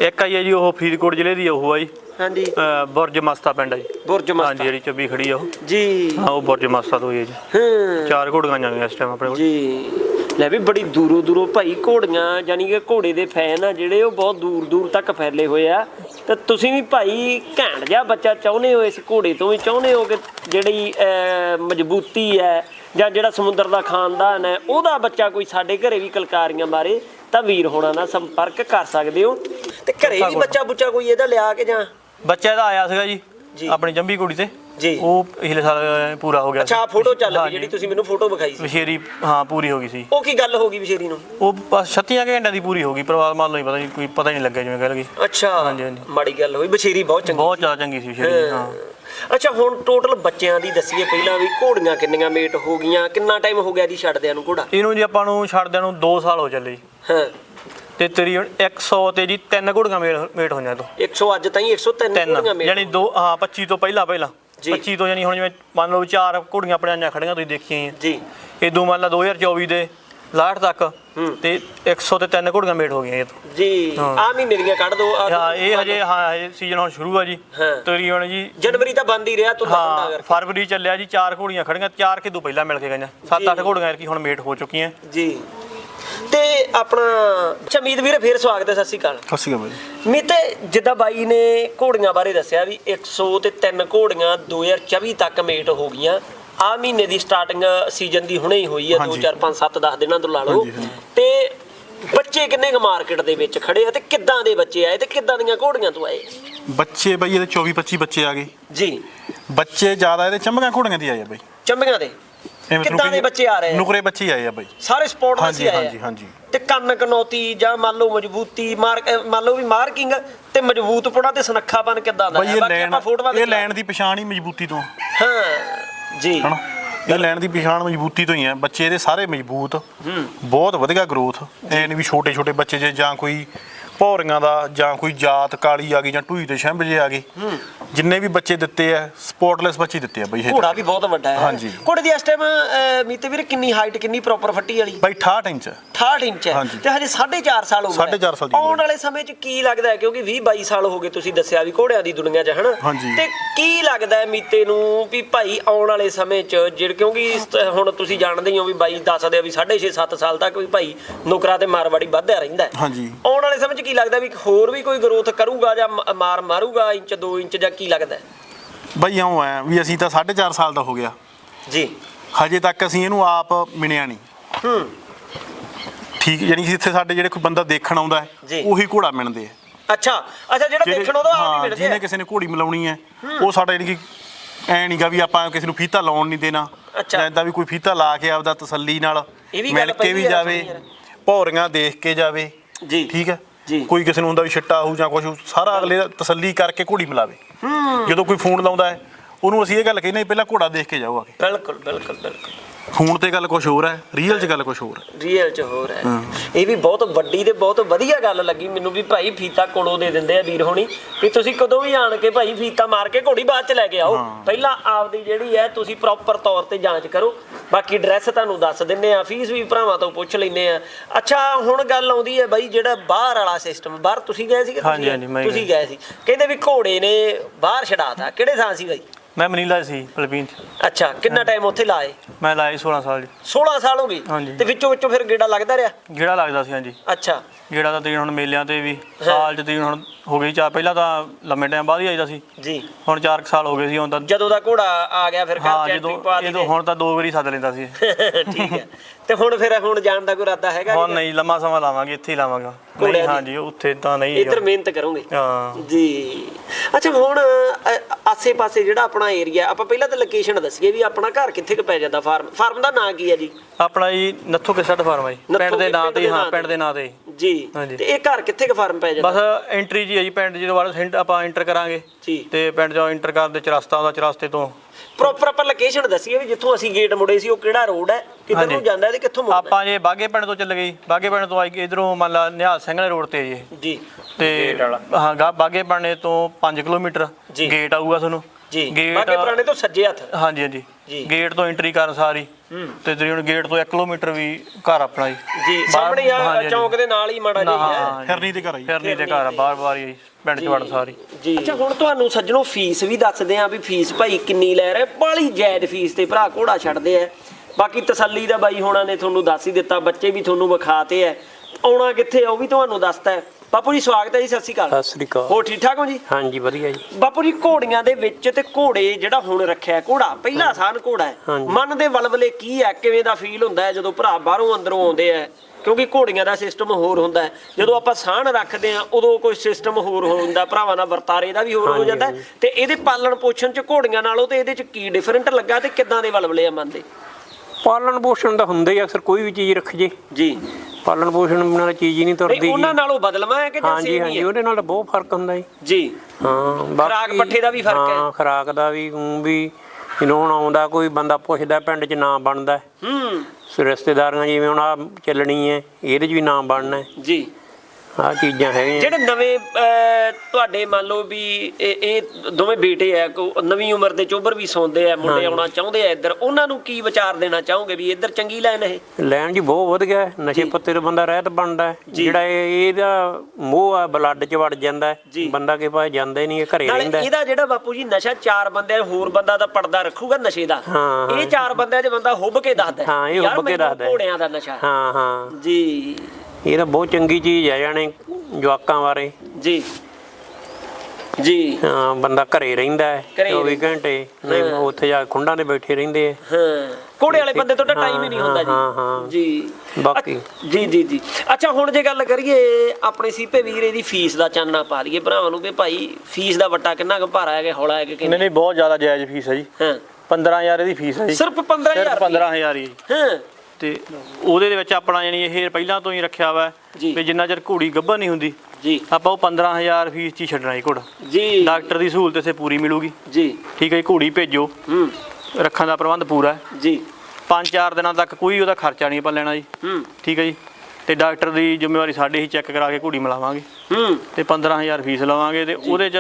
ਇੱਕ ਆਈ ਹੈ ਜੀ ਉਹ ਫਰੀਦਕੋਟ ਜ਼ਿਲ੍ਹੇ ਦੀ ਉਹ ਆ ਜੀ ਹਾਂਜੀ। ਅਹ ਬੁਰਜ ਮਸਤਾ ਪਿੰਡ ਆ ਜੀ। ਬੁਰਜ ਹਾਂਜੀ ਮਸਤਾ ਜਿਹੜੀ ਚੱਬੀ ਖੜੀ ਆ ਉਹ। ਜੀ। ਹਾਂ ਉਹ ਬੁਰਜ ਮਸਤਾ ਤੋਂ ਹੀ ਹੈ ਜੀ। ਹਾਂ। ਚਾਰ ਘੋੜੀਆਂ ਜਾਂਦੀਆਂ ਇਸ ਟਾਈਮ ਆਪਣੇ ਕੋਲ। ਜੀ। ਲੈ ਵੀ ਬੜੀ ਦੂਰੋਂ ਦੂਰੋਂ ਭਾਈ ਘੋੜੀਆਂ ਯਾਨੀ ਕਿ ਘੋੜੇ ਦੇ ਫੈਨ ਆ ਜਿਹੜੇ ਉਹ ਬਹੁਤ ਦੂਰ ਦੂਰ ਤੱਕ ਫੈਲੇ ਹੋਏ ਆ। ਤੇ ਤੁਸੀਂ ਵੀ ਭਾਈ ਘੈਂਟ ਜਿਹਾ ਬੱਚਾ ਚਾਹੁੰਦੇ ਹੋ ਇਸ ਘੋੜੇ ਤੋਂ ਵੀ? ਚਾਹੁੰਦੇ ਹੋ ਕਿ ਜਿਹੜੀ ਅਹ, ਮਜ਼ਬੂਤੀ ਹੈ ਜਾਂ ਜਿਹੜਾ ਸਮੁੰਦਰ ਦਾ ਖਾਨਦਾਨ ਹੈ ਉਹਦਾ ਬੱਚਾ ਕੋਈ ਸਾਡੇ ਘਰੇ ਵੀ ਕਲਕਾਰੀਆਂ ਮਾਰੇ ਤਾਂ ਵੀਰ ਹੋਣਾ ਨਾਲ ਸੰਪਰਕ ਕਰ ਸਕਦੇ ਹੋ। ਤੇ ਘਰੇ ਵੀ ਬੱਚਾ ਬੁੱਚਾ ਕੋਈ ਇਹਦਾ ਲਿਆ ਕੇ ਜਾਂ? ਬੱਚਾ ਇਹਦਾ ਆਇਆ ਸੀਗਾ ਜੀ ਜੀ। ਆਪਣੀ ਜੰਬੀ ਕੁੜੀ ਤੇ। ਜੀ। ਉਹ ਪਿਛਲੇ ਸਾਲ ਪੂਰਾ ਹੋ ਗਿਆ ਅੱਛਾ ਆਹ ਫੋਟੋ ਚੱਲ ਹਾਂਜੀ। ਜਿਹੜੀ ਤੁਸੀਂ ਮੈਨੂੰ ਫੋਟੋ ਵਿਖਾਈ ਸੀ। ਵਿਸ਼ੇਰੀ ਹਾਂ ਪੂਰੀ ਹੋ ਗਈ ਸੀ। ਉਹ ਕੀ ਗੱਲ ਹੋ ਗਈ ਵਿਸ਼ੇਰੀ ਨੂੰ? ਉਹ ਬਸ 36 ਘੰਟਿਆਂ ਦੀ ਪੂਰੀ ਹੋ ਗਈ ਮੰਨ ਲਓ ਜੀ, ਪਤਾ ਨਹੀਂ ਕੋਈ ਪਤਾ ਹੀ ਨਹੀਂ ਲੱਗਿਆ ਜਿਵੇਂ ਕਹਿ ਲਗੀ ਅੱਛਾ ਹਾਂਜੀ, ਹਾਂਜੀ। ਮਾੜੀ ਗੱਲ ਹੋਈ ਬਸ਼ੇਰੀ ਬਹੁਤ ਚੰਗੀ ਬਹੁਤ ਜ਼ਿਆਦਾ ਚੰਗੀ ਸੀ ਵਿਸ਼ੇਰੀ ਹਾਂ। ਅੱਛਾ ਹੁਣ ਟੋਟਲ ਬੱਚਿਆਂ ਦੀ ਦੱਸੀਏ ਪਹਿਲਾਂ ਵੀ ਘੋੜੀਆਂ ਕਿੰਨੀਆਂ ਮੇਟ ਹੋ ਗਈਆਂ ਕਿੰਨਾ ਟਾਈਮ ਹੋ ਗਿਆ ਜੀ ਛੱਡਦਿਆਂ ਨੂੰ ਘੋੜਾ? ਇਹਨੂੰ ਜੀ ਆਪਾਂ ਨੂੰ ਛੱਡਦਿਆਂ ਨੂੰ 2 ਸਾਲ ਹੋ ਚੱਲੇ ਜੀ। ਹਾਂ। ਤੇ ਤੇਰੀ 100 ਤੇ ਜੀ ਤਿੰਨ ਘੋੜੀਆਂ ਮੇਟ ਮੇਟ ਹੋਈਆਂ ਤੋਂ। 100 ਅੱਜ ਤਾਈਂ 103 ਘੋੜੀਆਂ ਤਿੰਨ ਮੇਟ ਯਾਨੀ ਦੋ ਹਾਂ 25 ਤੋਂ ਪਹਿਲਾਂ ਪਹਿਲਾਂ। ਜੀ। 25 ਤੋਂ ਯਾਨੀ ਹੁਣ ਜਿਵੇਂ ਮੰਨ ਲਓ ਚਾਰ ਘੋੜੀਆਂ ਆਪਣੇ ਆਈਆਂ ਖੜੀਆਂ ਤੁਸੀਂ ਦੇਖੀਆਂ ਹੀ ਆ। ਜੀ। ਇਦੋਂ ਮੰਨ ਲਾ 2024 ਦੇ ਲਾਟ ਤੱਕ ਤੇ 100 ਤੇ 3 ਘੋੜੀਆਂ ਮੇਟ ਹੋ ਗਈਆਂ ਇਹ ਤੋਂ। ਜੀ। ਆ ਮਹੀਨੇ ਦੀਆਂ ਕੱਢ ਦੋ ਹਾਂ ਇਹ ਹਜੇ ਹਾਂ ਹਜੇ ਸੀਜ਼ਨ ਹੁਣ ਸ਼ੁਰੂ ਆ ਜੀ। ਤਕਰੀਬਨ ਜੀ ਜਨਵਰੀ ਤਾਂ ਬੰਦ ਹੀ ਰਿਹਾ ਹਾਂ ਕਰਕੇ। ਫਰਵਰੀ ਚੱਲਿਆ ਜੀ ਚਾਰ ਘੋੜੀਆਂ ਖੜੀਆਂ ਚਾਰ ਕਿਦੋਂ ਪਹਿਲਾਂ ਮਿਲ ਕੇ ਗਈਆਂ। 7-8 ਘੋੜੀਆਂ ਕੀ ਹੁਣ ਮੇਟ ਹੋ ਚੁੱਕੀਆਂ। ਜੀ। ਤੇ ਆਪਣਾ ਮੀਤ ਵੀਰੇ ਫੇਰ ਸਵਾਗਤ ਹੈ ਸਤਿ ਸ਼੍ਰੀ ਅਕਾਲ। ਸਤਿ ਸ਼੍ਰੀ ਅਕਾਲ ਬਾਈ। ਮੀਤ ਜਿੱਦਾਂ ਬਾਈ ਨੇ ਘੋੜੀਆਂ ਬਾਰੇ ਦੱਸਿਆ ਵੀ 100 ਤੇ 3 ਘੋੜੀਆਂ 2024 ਤੱਕ ਮੇਟ ਹੋ ਗਈਆਂ। ਆ ਮਹੀਨੇ ਦੀ ਸਟਾਰਟਿੰਗ ਸੀਜ਼ਨ ਦੀ ਹੁਣੇ ਹੀ ਹੋਈ ਹੈ 2 ਹਾਂਜੀ। 4 5 7 10 ਦਿਨਾਂ ਤੋਂ ਲਾ ਲਓ। ਤੇ ਬੱਚੇ ਕਿੰਨੇ ਕੁ ਮਾਰਕੀਟ ਦੇ ਵਿੱਚ ਖੜੇ ਆ ਤੇ ਕਿੱਦਾਂ ਦੇ ਬੱਚੇ ਆਏ ਤੇ ਕਿੱਦਾਂ ਦੀਆਂ ਘੋੜੀਆਂ ਤੋਂ ਆਏ? ਬੱਚੇ ਬਾਈ ਇਹਦੇ 24 25 ਬੱਚੇ ਆ ਗਏ। ਜੀ। ਬੱਚੇ ਜ਼ਿਆਦਾ ਇਹਦੇ ਚੰਬੀਆਂ ਘੋੜੀਆਂ ਦੀ ਆਏ ਆ ਬਾਈ। ਚੰਬੀਆਂ ਦੇ? ਕਿੱਦਾਂ ਦੇ ਬੱਚੇ ਆ ਰਹੇ ਆ? ਨੁਕਰੇ ਬੱਚੇ ਆਏ ਆ ਬਾਈ। ਸਾਰੇ ਸਪੋਰਟ ਹੀ ਹਾਂਜੀ, ਆਏ ਹਾਂਜੀ, ਆ। ਹਾਂਜੀ। ਤੇ ਕੰਨ ਕਨੌਤੀ ਜਾਂ ਮੰਨ ਲਓ ਮਜ਼ਬੂਤੀ ਮਾਰ ਅਹ ਮੰਨ ਲਓ ਵੀ ਮਾਰਕਿੰਗ ਤੇ ਮਜ਼ਬੂਤਪੁਣਾ ਤੇ ਸੁਨੱਖਾਪਨ ਕਿੱਦਾਂ ਦਾ ਬਾਈ ਹੈ? ਇਹ ਬਾਕੀ ਲੈਣ ਆਪਾਂ ਫੋਟੋਆਂ ਇਹ ਦੇਖ ਲੈਣ ਦੀ ਪਛਾਣ ਹੀ ਮਜ਼ਬੂਤੀ ਤੋਂ। ਹਾਂ ਜੀ। ਹਨਾ? ਇਹ ਲੈਣ ਦੀ ਪਛਾਣ ਮਜ਼ਬੂਤੀ ਤੋਂ ਹੀ ਹੈ। ਬੱਚੇ ਇਹਦੇ ਸਾਰੇ ਮਜ਼ਬੂਤ। ਬਹੁਤ ਵਧੀਆ ਗਰੋਥ ਐ ਨਹੀਂ ਵੀ ਛੋਟੇ ਛੋਟੇ ਬੱਚੇ ਜੇ ਜਾਂ ਕੋਈ ਭੌਰੀਆਂ ਦਾ ਜਾਂ ਕੋਈ ਜਾਤ ਕਾਲੀ ਆ ਗਈ ਜਾਂ ਢੂਈ ਤੇ ਛੰਭ ਜੇ ਆ ਗਏ। ਜਿੰਨੇ ਵੀ ਬੱਚੇ ਦਿੱਤੇ ਆ ਸਪੋਰਟਲੈਸ ਬੱਚੇ ਦਿੱਤੇ ਆ ਬਈ ਇਹ। ਘੋੜਾ ਵੀ ਬਹੁਤ ਵੱਡਾ ਹੈ। ਹਾਂਜੀ। ਘੋੜੇ ਦੀ ਇਸ ਟਾਈਮ ਮੀਤੇ ਵੀਰ ਕਿੰਨੀ ਹਾਈਟ ਕਿੰਨੀ ਪ੍ਰੋਪਰ ਫੱਟੀ ਵਾਲੀ? ਬਾਈ 68 ਇੰਚ। 68 ਇੰਚ ਹੈ। ਹਾਂਜੀ। ਤੇ ਹਜੇ 4.5 ਸਾਲ ਉਮਰ ਹੈ। ਸਾਢੇ ਚਾਰ ਸਾਲ ਦੀ ਉਮਰ। ਆਉਣ ਹੈ। ਵਾਲੇ ਸਮੇਂ 'ਚ ਕੀ ਲੱਗਦਾ ਹੈ? ਕਿਉਂਕਿ 20 22 ਸਾਲ ਹੋ ਗਏ ਤੁਸੀਂ ਦੱਸਿਆ ਵੀ ਘੋੜਿਆਂ ਦੀ ਦੁਨੀਆ 'ਚ ਹਨਾ? ਹਾਂਜੀ। ਤੇ ਕੀ ਲੱਗਦਾ ਹੈ ਮੀਤੇ ਨੂੰ ਵੀ ਭਾਈ ਆਉਣ ਵਾਲੇ ਸਮੇਂ 'ਚ ਜਿਹੜੇ ਕਿਉਂਕਿ ਇਸ ਤ- ਹੁਣ ਤੁਸੀਂ ਜਾਣਦੇ ਹੀ ਹੋ ਵੀ ਬਾਈ ਦੱਸਦੇ ਆ ਵੀ 6.5 7 ਸਾਲ ਤੱਕ ਵੀ ਭਾਈ ਨੁਕਰਾ ਤੇ ਮਾਰਵਾੜੀ ਵੱਧਦਾ ਰਹਿੰਦਾ ਹੈ। ਹਾਂਜੀ। ਆਉਣ ਵਾਲੇ ਸਮੇਂ 'ਚ ਕੀ ਲੱਗਦਾ ਵੀ ਹੋਰ ਵੀ ਕੋਈ ਗਰੋਥ ਕਰੂਗਾ ਜਾਂ ਮਾਰ ਮਾਰੂਗਾ ਇੰਚ 2 ਇੰਚ ਜਾਂ ਕੀ ਲੱਗਦਾ? ਬਾਈ ਇਉਂ ਐ ਵੀ ਅਸੀਂ ਤਾਂ 4.5 ਸਾਲ ਦਾ ਹੋ ਗਿਆ। ਜੀ। ਹਜੇ ਤੱਕ ਅਸੀਂ ਇਹਨੂੰ ਆਪ ਮਿਣਿਆ ਨਹੀਂ। ਹੂੰ। ਠੀਕ ਯਾਨੀ ਕਿ ਜਿੱਥੇ ਸਾਡੇ ਜਿਹੜੇ ਕੋਈ ਬੰਦਾ ਦੇਖਣ ਆਉਂਦਾ। ਹੈ ਉਹੀ ਘੋੜਾ ਮਿਣਦੇ ਆ। ਅੱਛਾ ਅੱਛਾ ਜਿਹੜਾ ਦੇਖਣ ਉਹਦਾ ਆਪ ਮਿਲਦੇ ਜਿਹਨੇ ਕਿਸੇ ਨੇ ਘੋੜੀ ਮਿਲਾਉਣੀ ਹੈ ਉਹ ਸਾਡਾ ਯਾਨੀ ਕਿ ਐ ਨਹੀਂਗਾ ਵੀ ਆਪਾਂ ਕਿਸੇ ਨੂੰ ਫੀਤਾ ਲਾਉਣ ਨਹੀਂ ਦੇਣਾ ਅੱਛਾ। ਜਾਂ ਵੀ ਕੋਈ ਫੀਤਾ ਲਾ ਕੇ ਆਪਦਾ ਤਸੱਲੀ ਨਾਲ ਮਿਲ ਕੇ ਵੀ ਜਾਵੇ। ਭੌਰੀਆਂ ਦੇਖ ਕੇ ਜਾਵੇ। ਜੀ। ਠੀਕ ਹੈ? ਜੀ। ਕੋਈ ਕਿਸੇ ਨੂੰ ਹੁੰਦਾ ਵੀ ਛਿੱਟਾ ਹੋਊ ਜਾਂ ਕੁਝ ਸਾਰਾ ਅਗਲੇ ਦਾ ਤਸੱਲੀ ਕਰਕੇ ਘੋੜੀ ਮਿਲਾਵੇ। ਜਦੋਂ ਕੋਈ ਫੋਨ ਲਾਉਂਦਾ ਹੈ ਉਹਨੂੰ ਅਸੀਂ ਇਹ ਗੱਲ ਕਹਿੰਦੇ ਪਹਿਲਾਂ ਘੋੜਾ ਦੇਖ ਕੇ ਜਾਓ ਆ ਕੇ। ਬਿਲਕੁਲ ਬਿਲਕੁਲ ਬਿਲਕੁਲ। ਫੋਨ ਤੇ ਗੱਲ ਕੁਝ ਹੋਰ ਹੈ ਰੀਅਲ 'ਚ ਗੱਲ ਕੁਝ ਹੋਰ ਹੈ। ਰੀਅਲ ਚ ਹੋ ਰਿਹਾ ਹੈ। ਇਹ ਵੀ ਬਹੁਤ ਵੱਡੀ ਤੇ ਬਹੁਤ ਵਧੀਆ ਗੱਲ ਲੱਗੀ ਮੈਨੂੰ ਵੀ ਭਾਈ ਫੀਤਾ ਕੋਲੋਂ ਦੇ ਦਿੰਦੇ ਆ ਵੀਰ ਹੋਣੀ ਵੀ ਤੁਸੀਂ ਕਦੋਂ ਵੀ ਆਣ ਕੇ ਭਾਈ ਫੀਤਾ ਮਾਰ ਕੇ ਘੋੜੀ ਬਾਅਦ ਚ ਲੈ ਕੇ ਆਓ। ਪਹਿਲਾਂ ਆਪਦੀ ਜਿਹੜੀ ਹੈ ਤੁਸੀਂ ਪ੍ਰੋਪਰ ਤੌਰ ਤੇ ਜਾਂਚ ਕਰੋ। ਬਾਕੀ ਐਡਰੈਸ ਤੁਹਾਨੂੰ ਦੱਸ ਦਿੰਨੇ ਆ ਫੀਸ ਵੀ ਭਰਾਵਾਂ ਤੋਂ ਪੁੱਛ ਲੈਨੇ ਆ। ਅੱਛਾ ਹੁਣ ਗੱਲ ਆਉਂਦੀ ਹੈ ਬਾਈ ਜਿਹੜਾ ਬਾਹਰ ਵਾਲਾ ਸਿਸਟਮ ਬਾਹਰ ਤੁਸੀਂ ਗਏ ਸੀਗੇ ਹਾਂਜੀ, ਤੁਸੀਂ- ਹਾਂਜੀ, ਮੈਂ ਤੁਸੀਂ ਗਏ। ਸੀ। ਕਹਿੰਦੇ ਵੀ ਘੋੜੇ ਨੇ ਬਾਹਰ ਛਡਾਤਾ ਕਿਹੜੇ ਥਾਂ ਸੀ ਬਾਈ? ਮੈਂ ਮਨੀਲਾ ਸੀ ਫਿਲੀਪੀਨ 'ਚ ਅੱਛਾ ਕਿੰਨਾ ਟਾਈਮ ਉੱਥੇ ਲਾਏ? ਮੈਂ ਲਾਏ 16 ਸਾਲ ਜੀ। 16 ਸਾਲ ਹੋ ਗਏ? ਹਾਂਜੀ। ਤੇ ਵਿੱਚੋਂ ਵਿੱਚੋਂ ਫਿਰ ਗੇੜਾ ਲੱਗਦਾ ਰਿਹਾ? ਜਿਹੜਾ ਲੱਗਦਾ ਸੀ ਹਾਂਜੀ। ਅੱਛਾ। ਜਿਹੜਾ ਤਾਂ ਤੀਨ ਹੁਣ ਮੇਲਿਆਂ ਤੇ ਵੀ ਸਾਲ 'ਚ ਤੀਨ ਹੁਣ ਹੋ ਗਈ ਚਾ ਪਹਿਲਾਂ ਤਾਂ ਲੰਮੇ ਟਾਈਮ ਬਾਅਦ ਹੀ ਆਈਦਾ ਸੀ। ਜੀ। ਹੁਣ 4 ਸਾਲ ਹੋ ਗਏ ਸੀ ਹੁਣ ਤਾਂ ਜਦੋਂ ਦਾ ਘੋੜਾ ਆ ਗਿਆ ਫਿਰ ਹਾਂ ਘਰ ਜਦੋਂ ਪਾ ਜਦੋਂ ਹੁਣ ਤਾਂ ਦੋ ਵਾਰੀ ਸੱਦ ਲੈਂਦਾ ਸੀ। ਠੀਕ ਹੈ। ਤੇ ਹੁਣ ਫਿਰ ਹੁਣ ਜਾਣ ਦਾ ਕੋਈ ਇਰਾਦਾ ਹੈਗਾ ਹੁਣ ਨਹੀਂ ਲੰਮਾ ਸਮਾਂ ਲਾਵਾਂਗੇ ਇੱਥੇ ਹੀ ਲਾਵਾਂਗਾ। ਨਹੀਂ ਦੀ? ਹਾਂਜੀ ਉੱਥੇ ਤਾਂ ਨਹੀਂ ਇੱਧਰ ਮਿਹਨਤ ਕਰੋਗੇ। ਹਾਂ। ਜੀ। ਅੱਛਾ ਹੁਣ ਆਸੇ-ਪਾਸੇ ਜਿਹੜਾ ਆਪਣਾ ਏਰੀਆ ਆਪਾਂ ਪਹਿਲਾਂ ਤਾਂ ਲੋਕੇਸ਼ਨ ਦੱਸੀਏ ਵੀ ਆਪਣਾ ਘਰ ਕਿੱਥੇ ਕੁ ਪੈ ਜਾਂਦਾ ਫਾਰਮ ਫਾਰਮ ਦਾ ਨਾਂ ਕੀ ਹੈ ਜੀ? ਆਪਣਾ ਜੀ ਨੱਥੋ ਕੇ ਸੱਟ ਫਾਰਮ ਆ ਜੀ। ਪਿੰਡ ਦੇ ਨਾਂ ਤੇ ਦੇ ਹੀ, ਹਾਂ ਪਿੰਡ ਦੇ ਨਾਂ ਤੇ। ਹੀ। ਜੀ। ਤੇ ਇਹ ਘਰ ਕਿੱਥੇ ਕੁ ਫਾਰਮ ਪੈ ਜਾਂਦਾ? ਬਸ ਐਂਟਰੀ ਜੀ ਹੈ ਜੀ ਪਿੰਡ ਜਦੋਂ ਬਾਅਦ ਹਿੰਟ ਆਪਾਂ ਐਂਟਰ ਕਰਾਂਗੇ। ਜੀ। ਤੇ ਪਿੰਡ ਚੋਂ ਐਂਟਰ ਕਰਨ ਦੇ ਚਰਸਤਾ ਉਹਦਾ ਚਰਸਤੇ ਤੋਂ। ਪ੍ਰੋਪਰ ਆਪਾਂ ਲੋਕੇਸ਼ਨ ਦੱਸੀਏ ਵੀ ਜਿੱਥੋਂ ਅਸੀਂ ਗੇਟ ਮੁੜੇ ਸੀ ਉਹ ਕਿਹੜਾ ਰੋਡ ਹੈ ਕਿੱਧਰ ਨੂੰ। ਜਾਂਦਾ ਹੈ ਤੇ ਕਿੱਥੋਂ ਮੁੜਦਾ ਆਪਾਂ ਜੇ ਬਾਗੇ ਪਿੰਡ ਤੋਂ ਚੱਲ ਗਏ ਬਾਗੇ ਪਿੰਡ ਤੋਂ ਆਈ ਇਧਰੋਂ ਮੰਨ ਲਾ ਨਿਹਾਲ ਸਿੰਘ ਵਾਲੇ ਰੋਡ ਤੇ ਜੀ। ਤੇ ਹਾਂ ਬਾਗੇ ਪਿੰਡ ਤੋਂ 5 ਕਿਲੋਮੀਟਰ। ਗੇਟ ਆਊਗਾ ਤੁਹਾਨੂੰ। ਜੀ। ਗੇਟ ਬਾਗੇ ਪੁਰਾਣੇ ਤੋਂ ਸੱਜੇ ਹੱਥ। ਹਾਂਜੀ ਹਾਂਜੀ। ਜੀ। ਗੇਟ ਤੋਂ ਐਂਟਰੀ ਕਰਨ ਸਾਰੀ। ਤੇ ਤਕਰੀਬਨ ਗੇਟ ਤੋਂ 1 ਕਿਲੋਮੀਟਰ ਵੀ ਘਰ ਆਪਣਾ ਜੀ। ਸਾਹਮਣੇ ਆ। ਚੌਂਕ ਦੇ ਨਾਲ ਹੀ ਮਾੜਾ ਜਿਹਾ ਹੀ। ਫਿਰਨੀ ਤੇ ਘਰ ਆਈ ਫਿਰਨੀ ਤੇ ਘਰ ਆ ਬਾਰ ਬਾਰ ਹੀ ਪਿੰਡ ਚ ਵੜ ਸਾਰੀ। ਜੀ। ਅੱਛਾ ਹੁਣ ਤੁਹਾਨੂੰ ਸੱਜਣੋ ਫੀਸ ਵੀ ਦੱਸਦੇ ਆ ਵੀ ਫੀਸ ਭਾਈ ਕਿੰਨੀ ਲੈ ਰਹੇ। ਬਾਲੀ ਜਾਇਜ਼ ਫੀਸ ਤੇ ਭਰਾ ਘੋੜਾ ਛੱਡਦੇ ਆ। ਬਾਕੀ ਤਸੱਲੀ ਦਾ ਬਾਈ ਹੋਣਾ ਨੇ ਤੁਹਾਨੂੰ ਦੱਸ ਹੀ ਦਿੱਤਾ ਬੱਚੇ ਵੀ ਤੁਹਾਨੂੰ ਵਿਖਾਤੇ ਆ। ਆਉਣਾ ਕਿੱਥੇ ਆ ਉਹ ਵੀ ਤੁਹਾਨੂੰ ਦੱਸਤਾ ਹੈ। ਬਾਪੂ ਜੀ ਸਵਾਗਤ ਹੈ ਜੀ ਸਤਿ ਸ਼੍ਰੀ ਅਕਾਲ। ਸਤਿ ਸ੍ਰੀ ਅਕਾਲ। ਹੋਰ ਠੀਕ ਠਾਕ ਹੋ ਜੀ? ਹਾਂਜੀ ਵਧੀਆ ਜੀ। ਬਾਪੂ ਜੀ ਘੋੜੀਆਂ ਦੇ ਵਿੱਚ ਤੇ ਘੋੜੇ ਜਿਹੜਾ ਹੁਣ ਰੱਖਿਆ ਘੋੜਾ ਪਹਿਲਾ ਆਸਾਨ ਘੋੜਾ ਹੈ। ਹਾਂਜੀ। ਮਨ ਦੇ ਵਲਵਲੇ ਕੀ ਹੈ? ਕਿਵੇਂ ਦਾ ਫੀਲ ਹੁੰਦਾ ਹੈ? ਜਦੋਂ ਭਰਾ ਬਾਹਰੋਂ ਅੰਦਰੋਂ ਆਉਂਦੇ ਆ ਕਿਉਂਕਿ ਘੋੜੀਆਂ ਦਾ ਸਿਸਟਮ ਹੋਰ ਹੁੰਦਾ ਹੈ। ਜਦੋਂ ਆਪਾਂ ਸਾਹਣ ਰੱਖਦੇ ਆ ਉਦੋਂ ਕੋਈ ਸਿਸਟਮ ਹੋਰ ਹੁੰਦਾ ਭਰਾਵਾਂ ਨਾਲ ਵਰਤਾਰੇ ਦਾ ਵੀ ਹੋਰ ਹੋ ਹਾਂਜੀ, ਜਾਂਦਾ ਹੈ। ਤੇ ਇਹਦੇ ਪਾਲਣ ਪੋਸ਼ਣ ਚ ਘੋੜੀਆਂ ਨਾਲੋਂ ਤੇ ਇਹਦੇ ਚ ਕੀ ਡਿਫਰੈਂਟ ਲੱਗਾ ਤੇ ਕਿੱਦਾਂ ਦੇ ਵਲਵਲੇ ਆ ਮਨ ਦੇ? ਪਾਲਣ ਪੋਸ਼ਣ ਦਾ ਹੁੰਦਾ ਹੀ ਅਕਸਰ ਕੋਈ ਵੀ ਚੀਜ਼ ਰੱਖ ਜੇ। ਜੀ ਪਾਲਣ ਪੋਸ਼ਣ ਬਿਨਾਂ ਚੀਜ਼ ਹੀ ਨਹੀਂ ਤੁਰਦੀ ਨਹੀਂ ਉਹਨਾਂ ਜੀ ਨਾਲੋਂ ਬਦਲਵਾ ਹੈ ਕਿ ਜਾਂ ਹਾਂਜੀ ਸੇਮ ਹੀ ਹਾਂਜੀ ਹੈ? ਉਹਦੇ ਨਾਲ ਬਹੁਤ ਫ਼ਰਕ ਹੁੰਦਾ ਜੀ। ਜੀ। ਹਾਂ ਬਾਕੀ ਖੁਰਾਕ ਪੱਠੇ ਦਾ ਵੀ ਫ਼ਰਕ ਹੈ। ਹਾਂ ਖਰਾਕ ਦਾ ਵੀ ਊਂ ਵੀ ਜਦੋਂ ਹੁਣ ਆਉਂਦਾ ਕੋਈ ਬੰਦਾ ਪੁੱਛਦਾ ਪਿੰਡ 'ਚ ਨਾਂ ਬਣਦਾ। ਹੂੰ। ਸੋ ਰਿਸ਼ਤੇਦਾਰੀਆਂ ਜਿਵੇਂ ਹੁਣ ਆ ਚੱਲਣੀ ਹੈ ਇਹਦੇ 'ਚ ਵੀ ਨਾਂ ਬਣਨਾ ਹੈ। ਜੀ। ਆਹ ਚੀਜ਼ਾਂ ਹੈਗੀਆਂ ਜਿਹੜੇ ਨਵੇਂ ਅਹ, ਤੁਹਾਡੇ ਮੰਨ ਲਓ ਵੀ ਇਹ ਇਹ ਦੋਵੇਂ ਬੇਟੇ ਆ ਕੋ ਨਵੀਂ ਉਮਰ ਦੇ ਚੋਬਰ ਵੀ ਸੌਂਦੇ ਆ ਮੁੰਡੇ ਆਉਣਾ ਚਾਹੁੰਦੇ ਆ ਇੱਧਰ ਉਹਨਾਂ ਨੂੰ ਕੀ ਵਿਚਾਰ ਦੇਣਾ ਚਾਹੋਗੇ ਵੀ ਇੱਧਰ ਚੰਗੀ ਲਾਈਨ ਇਹ ਲੈਣ ਜੀ ਬਹੁਤ ਵਧ ਗਿਆ ਹੈ। ਨਸ਼ੇ ਪੱਤੇ ਤੋਂ ਬੰਦਾ ਰਹਿਤ ਬਣਦਾ ਹੈ। ਜਿਹੜਾ ਇਹ- ਇਹਦਾ ਮੋਹ ਆ ਬਲੱਡ 'ਚ ਵੜ ਜਾਂਦਾ ਹੈ। ਬੰਦਾ ਕੇ ਪਾਸ ਜਾਂਦਾ ਹੀ ਨਹੀਂ ਇਹ ਘਰੇ ਨਾਲੇ ਰਹਿੰਦਾ ਹੈ। ਇਹਦਾ ਜਿਹੜਾ ਬਾਪੂ ਜੀ ਨਸ਼ਾ ਚਾਰ ਬੰਦਿਆਂ ਹੋਰ ਬੰਦਾ ਦਾ ਪਰਦਾ ਰੱਖੂਗਾ ਨਸ਼ੇ ਦਾ ਹਾਂ, ਇਹ ਚਾਰ ਬੰਦਿਆਂ 'ਚ ਬੰਦਾ ਹੁੱਬ ਕੇ ਦੱਸਦਾ ਹੈ, ਹਾਂ, ਇਹ ਯਾਰ ਹੁੱਬ ਕੇ ਮੈਨੂੰ ਦੱਸਦਾ ਹੈ। ਘੋੜਿਆਂ ਦਾ ਨਸ਼ਾ ਹੈ। ਹਾਂ ਹਾਂ ਜੀ ਇਹ ਤਾਂ ਬਹੁਤ ਚੰਗੀ ਚੀਜ਼ ਹੈ ਜਾਣੇ ਜਵਾਕਾਂ ਬਾਰੇ। ਜੀ। ਜੀ। ਹਾਂ ਬੰਦਾ ਘਰੇ ਰਹਿੰਦਾ ਹੈ ਘਰੇ 24 ਘੰਟੇ ਨਹੀਂ ਉੱਥੇ ਜਾ ਕੇ ਖੁੰਡਾਂ ਦੇ ਬੈਠੇ ਰਹਿੰਦੇ ਆ। ਹਾਂ। ਘੋੜੇ ਵਾਲੇ ਬੰਦੇ ਤੋਂ ਤਾਂ ਟਾਈਮ ਹੀ ਨਹੀਂ ਹੁੰਦਾ ਜੀ। ਹਾਂ, ਹਾਂ। ਜੀ। ਬਾਕੀ। ਜੀ ਜੀ ਜੀ। ਅੱਛਾ ਹੁਣ ਜੇ ਗੱਲ ਕਰੀਏ ਆਪਣੇ ਸੀਪੇ ਵੀਰ ਇਹਦੀ ਫੀਸ ਦਾ ਚਾਨਣਾ ਪਾ ਦਈਏ ਭਰਾਵਾਂ ਨੂੰ ਵੀ ਭਾਈ ਫੀਸ ਦਾ ਵੱਟਾ ਕਿੰਨਾ ਕੁ ਭਾਰਾ ਹੈਗਾ ਹੌਲਾ ਹੈਗਾ ਕਿ ਨਹੀਂ ਨਹੀਂ ਬਹੁਤ ਜ਼ਿਆਦਾ ਜਾਇਜ਼ ਫੀਸ ਹੈ ਜੀ। ਹਾਂ। 15000 ਇਹਦੀ ਫੀਸ ਹੈ ਜੀ। ਸਿਰਫ 15000 ਸਿਰਫ 15000 ਹੀ ਹੈ ਜੀ। ਹਾਂ। ਤੇ ਉਹਦੇ ਦੇ ਵਿੱਚ ਆਪਣਾ ਯਾਨੀ ਇਹ ਪਹਿਲਾਂ ਤੋਂ ਹੀ ਰੱਖਿਆ ਵਾ ਜੀ। ਵੀ ਜਿੰਨਾ ਚਿਰ ਘੋੜੀ ਗੱਭਾ ਨਹੀਂ ਹੁੰਦੀ ਜੀ। ਆਪਾਂ ਉਹ 15000 ਫੀਸ 'ਚ ਹੀ ਛੱਡਣਾ ਜੀ ਘੋੜਾ। ਜੀ। ਡਾਕਟਰ ਦੀ ਸਹੂਲਤ ਇਥੇ ਪੂਰੀ ਮਿਲੂਗੀ। ਜੀ। ਠੀਕ ਹੈ ਜੀ ਘੋੜੀ ਭੇਜੋ। ਹੂੰ। ਰੱਖਣ ਦਾ ਪ੍ਰਬੰਧ ਪੂਰਾ ਹੈ। ਜੀ। 5-4 ਦਿਨਾਂ ਤੱਕ ਕੋਈ ਉਹਦਾ ਖਰਚਾ ਨਹੀਂ ਆਪਾਂ ਲੈਣਾ ਜੀ। ਹੂੰ। ਠੀਕ ਹੈ ਜੀ। ਤੇ ਡਾਕਟਰ ਦੀ ਜ਼ਿੰਮੇਵਾਰੀ ਸਾਡੀ ਹੀ ਚੈੱਕ ਕਰਾ ਕੇ ਘੋੜੀ ਮਿਲਾਵਾਂਗੇ। ਹੂੰ। ਤੇ 15000 ਫੀਸ ਲਵਾਂਗੇ ਤੇ ਉਹਦੇ 'ਚ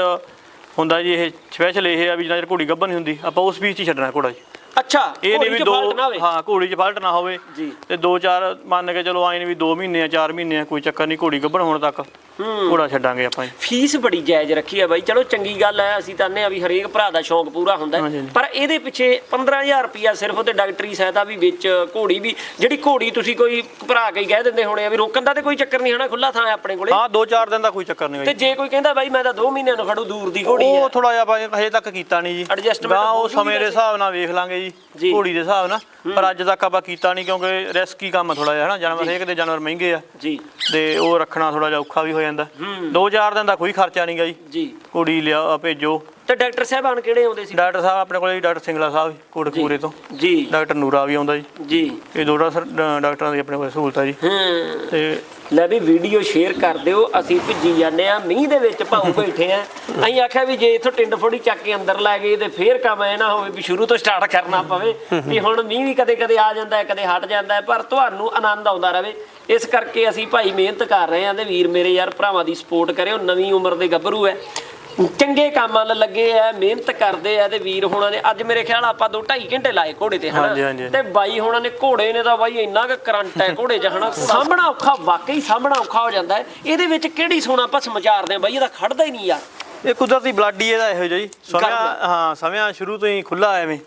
ਹੁੰਦਾ ਜੀ ਇਹ ਸਪੈਸ਼ਲ ਇਹ ਆ ਵੀ ਜਿੰਨਾ ਚਿਰ ਘੋੜੀ ਗੱਭਾ ਨਹੀਂ ਹੁੰਦੀ ਆਪਾਂ ਉਸ ਫੀਸ 'ਚ ਹੀ ਛੱਡਣਾ ਘੋੜਾ ਜੀ। ਅੱਛਾ ਇਹ ਨਹੀਂ ਵੀ ਦੋ ਹਾਂ ਘੋੜੀ 'ਚ ਫਾਲਟ ਨਾ ਹੋਵੇ ਜੀ। ਤੇ 2-4 ਮੰਨ ਕੇ ਚਲੋ ਆਏ ਨੇ ਵੀ 2 ਮਹੀਨੇ ਆ 4 ਮਹੀਨੇ ਆ ਕੋਈ ਚੱਕਰ ਨਹੀਂ ਘੋੜੀ ਗੱਭਣ ਹੋਣ ਤੱਕ ਘੋੜਾ ਛੱਡਾਂਗੇ ਆਪਾਂ ਜੀ। ਫੀਸ ਬੜੀ ਜਾਇਜ਼ ਰੱਖੀ ਆ ਬਾਈ। ਚਲੋ ਚੰਗੀ ਗੱਲ ਹੈ ਅਸੀਂ ਤਾਂ ਆ ਵੀ ਹਰੇਕ ਭਰਾ ਦਾ ਸ਼ੌਂਕ ਪੂਰਾ ਹੁੰਦਾ ਹੈ। ਹਾਂਜੀ, ਹਾਂਜੀ। ਪਰ ਇਹਦੇ ਪਿੱਛੇ 15000 ਰੁਪਿਆ ਸਿਰਫ ਉਹਦੇ ਡਾਕਟਰੀ ਸਹਾਇਤਾ ਵੀ ਵਿੱਚ ਘੋੜੀ ਵੀ ਜਿਹੜੀ ਘੋੜੀ ਤੁਸੀਂ ਕੋਈ ਭਰਾ ਕੇ ਹੀ ਕਹਿ ਦਿੰਦੇ ਹੋਣੇ ਆ ਵੀ ਰੋਕਣ ਦਾ ਤੇ ਕੋਈ ਚੱਕਰ ਨਹੀਂ ਹਨਾ ਖੁੱਲਾ ਥਾਂ ਹੈ ਆਪਣੇ ਕੋਲੇ। ਹਾਂ 2-4 ਦਿਨ ਦਾ ਕੋਈ ਚੱਕਰ ਨਹੀਂ ਤੇ ਜੀ ਜੇ ਕੋਈ ਕਹਿੰਦਾ ਬਾਈ ਮੈਂ ਤਾਂ 2 ਮਹੀਨਿਆਂ ਨੂੰ ਖੜੂ ਦੂਰ ਦੀ ਘੋੜੀ ਉਹ ਹੈ। ਥੋੜਾ ਜਿਹਾ ਆਪਾਂ ਹਜੇ ਤੱਕ ਕੀਤਾ ਨਹੀਂ ਜੀ। Adjustment ਗਾਂ ਹੋ ਉਹ ਜੂਗੀ ਸਮੇਂ ਦੇ ਵੈਸੇ। ਹਿਸਾਬ ਨਾਲ ਵੇਖ ਲਾਂਗੇ ਜੀ। ਜੀ। ਘੋੜੀ ਦੇ ਹਿਸਾਬ ਨਾਲ। ਪਰ ਅੱਜ ਤੱਕ ਆਪਾਂ ਕੀਤਾ ਨਹੀਂ ਕਿਉਂਕਿ ਰਿਸਕੀ ਕੰਮ ਥੋੜਾ ਜਿਹਾ ਹਨਾ ਜਾਨਵਰ ਹਰੇਕ ਦੇ ਜਾਨਵਰ ਮਹਿੰਗੇ ਆ। ਜੀ। ਤੇ ਉਹ ਰੱਖਣਾ ਥੋੜਾ ਜਿਹਾ ਔਖਾ ਵੀ ਹੋ ਜਾਂਦਾ। 2-4 ਦਿਨ ਦਾ ਕੋਈ ਖਰਚਾ ਨਹੀਂਗਾ ਜੀ। ਜੀ। ਘੋੜੀ ਲਿਆ ਭੇਜੋ। ਤੇ ਡਾਕਟਰ ਸਾਹਿਬਾਨ ਕਿਹੜੇ ਆਉਂਦੇ ਸੀ? ਡਾਕਟਰ ਸਾਹਿਬ ਆਪਣੇ ਕੋਲੇ ਡਾਕਟਰ ਸਿੰਗਲਾ ਸਾਹਿਬ ਕੋਟਕਪੂਰੇ ਤੋਂ। ਜੀ। ਡਾਕਟਰ ਨੂਰਾ ਵੀ ਆਉਂਦਾ ਜੀ। ਜੀ। ਇਹ ਦੋ ਡਾਕਟਰ ਡਾਕਟਰਾਂ ਦੀ ਆਪਣੇ ਕੋਲ ਸਹੂਲਤ ਹੈ ਜੀ। ਹਾਂ। ਤੇ ਲੈ ਵੀ ਵੀਡੀਓ ਸ਼ੇਅਰ ਕਰ ਦਿਓ ਅਸੀਂ ਭਿੱਜੀ ਜਾਂਦੇ ਆ ਮੀਂਹ ਦੇ ਵਿੱਚ ਭਾਉ ਬੈਠੇ ਆ ਅਸੀਂ ਆਖਿਆ ਵੀ ਜੇ ਇਥੋਂ ਟਿੰਡ ਫੋੜੀ ਚੱਕ ਕੇ ਅੰਦਰ ਲੈ ਗਏ ਤੇ ਫੇਰ ਕੰਮ ਐ ਨਾ ਹੋਵੇ ਵੀ ਸ਼ੁਰੂ ਤੋਂ ਸਟਾਰਟ ਕਰਨਾ ਪਵੇ ਵੀ ਹੁਣ ਮੀਂਹ ਵੀ ਕਦੇ ਕਦੇ ਆ ਜਾਂਦਾ ਹੈ ਕਦੇ ਹਟ ਜਾਂਦਾ ਹੈ ਪਰ ਤੁਹਾਨੂੰ ਆਨੰਦ ਆਉਂਦਾ ਰਹੇ। ਇਸ ਕਰਕੇ ਅਸੀਂ ਭਾਈ ਮਿਹਨਤ ਕਰ ਰਹੇ ਆ ਤੇ ਵੀਰ ਮੇਰੇ ਯਾਰ ਭਰਾਵਾਂ ਦੀ ਸਪੋਰਟ ਕਰਿਓ ਨਵੀਂ ਉਮਰ ਦੇ ਗੱਭਰੂ ਐ ਚੰਗੇ ਕੰਮਾਂ ਨਾਲ ਲੱਗੇ ਆ ਮਿਹਨਤ ਕਰਦੇ ਆ ਤੇ ਵੀਰ ਹੋਣਾ ਨੇ ਅੱਜ ਮੇਰੇ ਖਿਆਲ ਆਪਾਂ ਦੋ ਢਾਈ ਘੰਟੇ ਲਾਏ ਘੋੜੇ ਤੇ ਹਨਾ। ਤੇ ਬਾਈ ਹੋਣਾ ਨੇ ਘੋੜੇ ਨੇ ਤਾਂ ਬਾਈ ਇੰਨਾ ਕੁ ਕਰੰਟ ਹੈ ਘੋੜੇ 'ਚ ਹਨਾ? ਸਾਹਮਣਾ ਔਖਾ ਵਾਕਈ ਸਾਹਮਣਾ ਔਖਾ ਹੋ ਜਾਂਦਾ ਹੈ। ਇਹਦੇ ਵਿੱਚ ਕਿਹੜੀ ਸੋਨਾ ਭਸਮ ਚਾਰਦੇ ਆ ਬਾਈ? ਇਹਦਾ ਖੜਦਾ ਹੀ ਨਹੀਂ ਯਾਰ ਇਹ ਕੁਦਰਤੀ ਬਲੱਡ ਇਹਦਾ ਇਹੋ ਜਿਹਾ ਜੀ। ਸਮਿਆ। ਹਾਂ ਸਮਿਆ ਸ਼ੁਰੂ ਤੋਂ ਹੀ ਖੁੱਲਾ ਐਵੇਂ।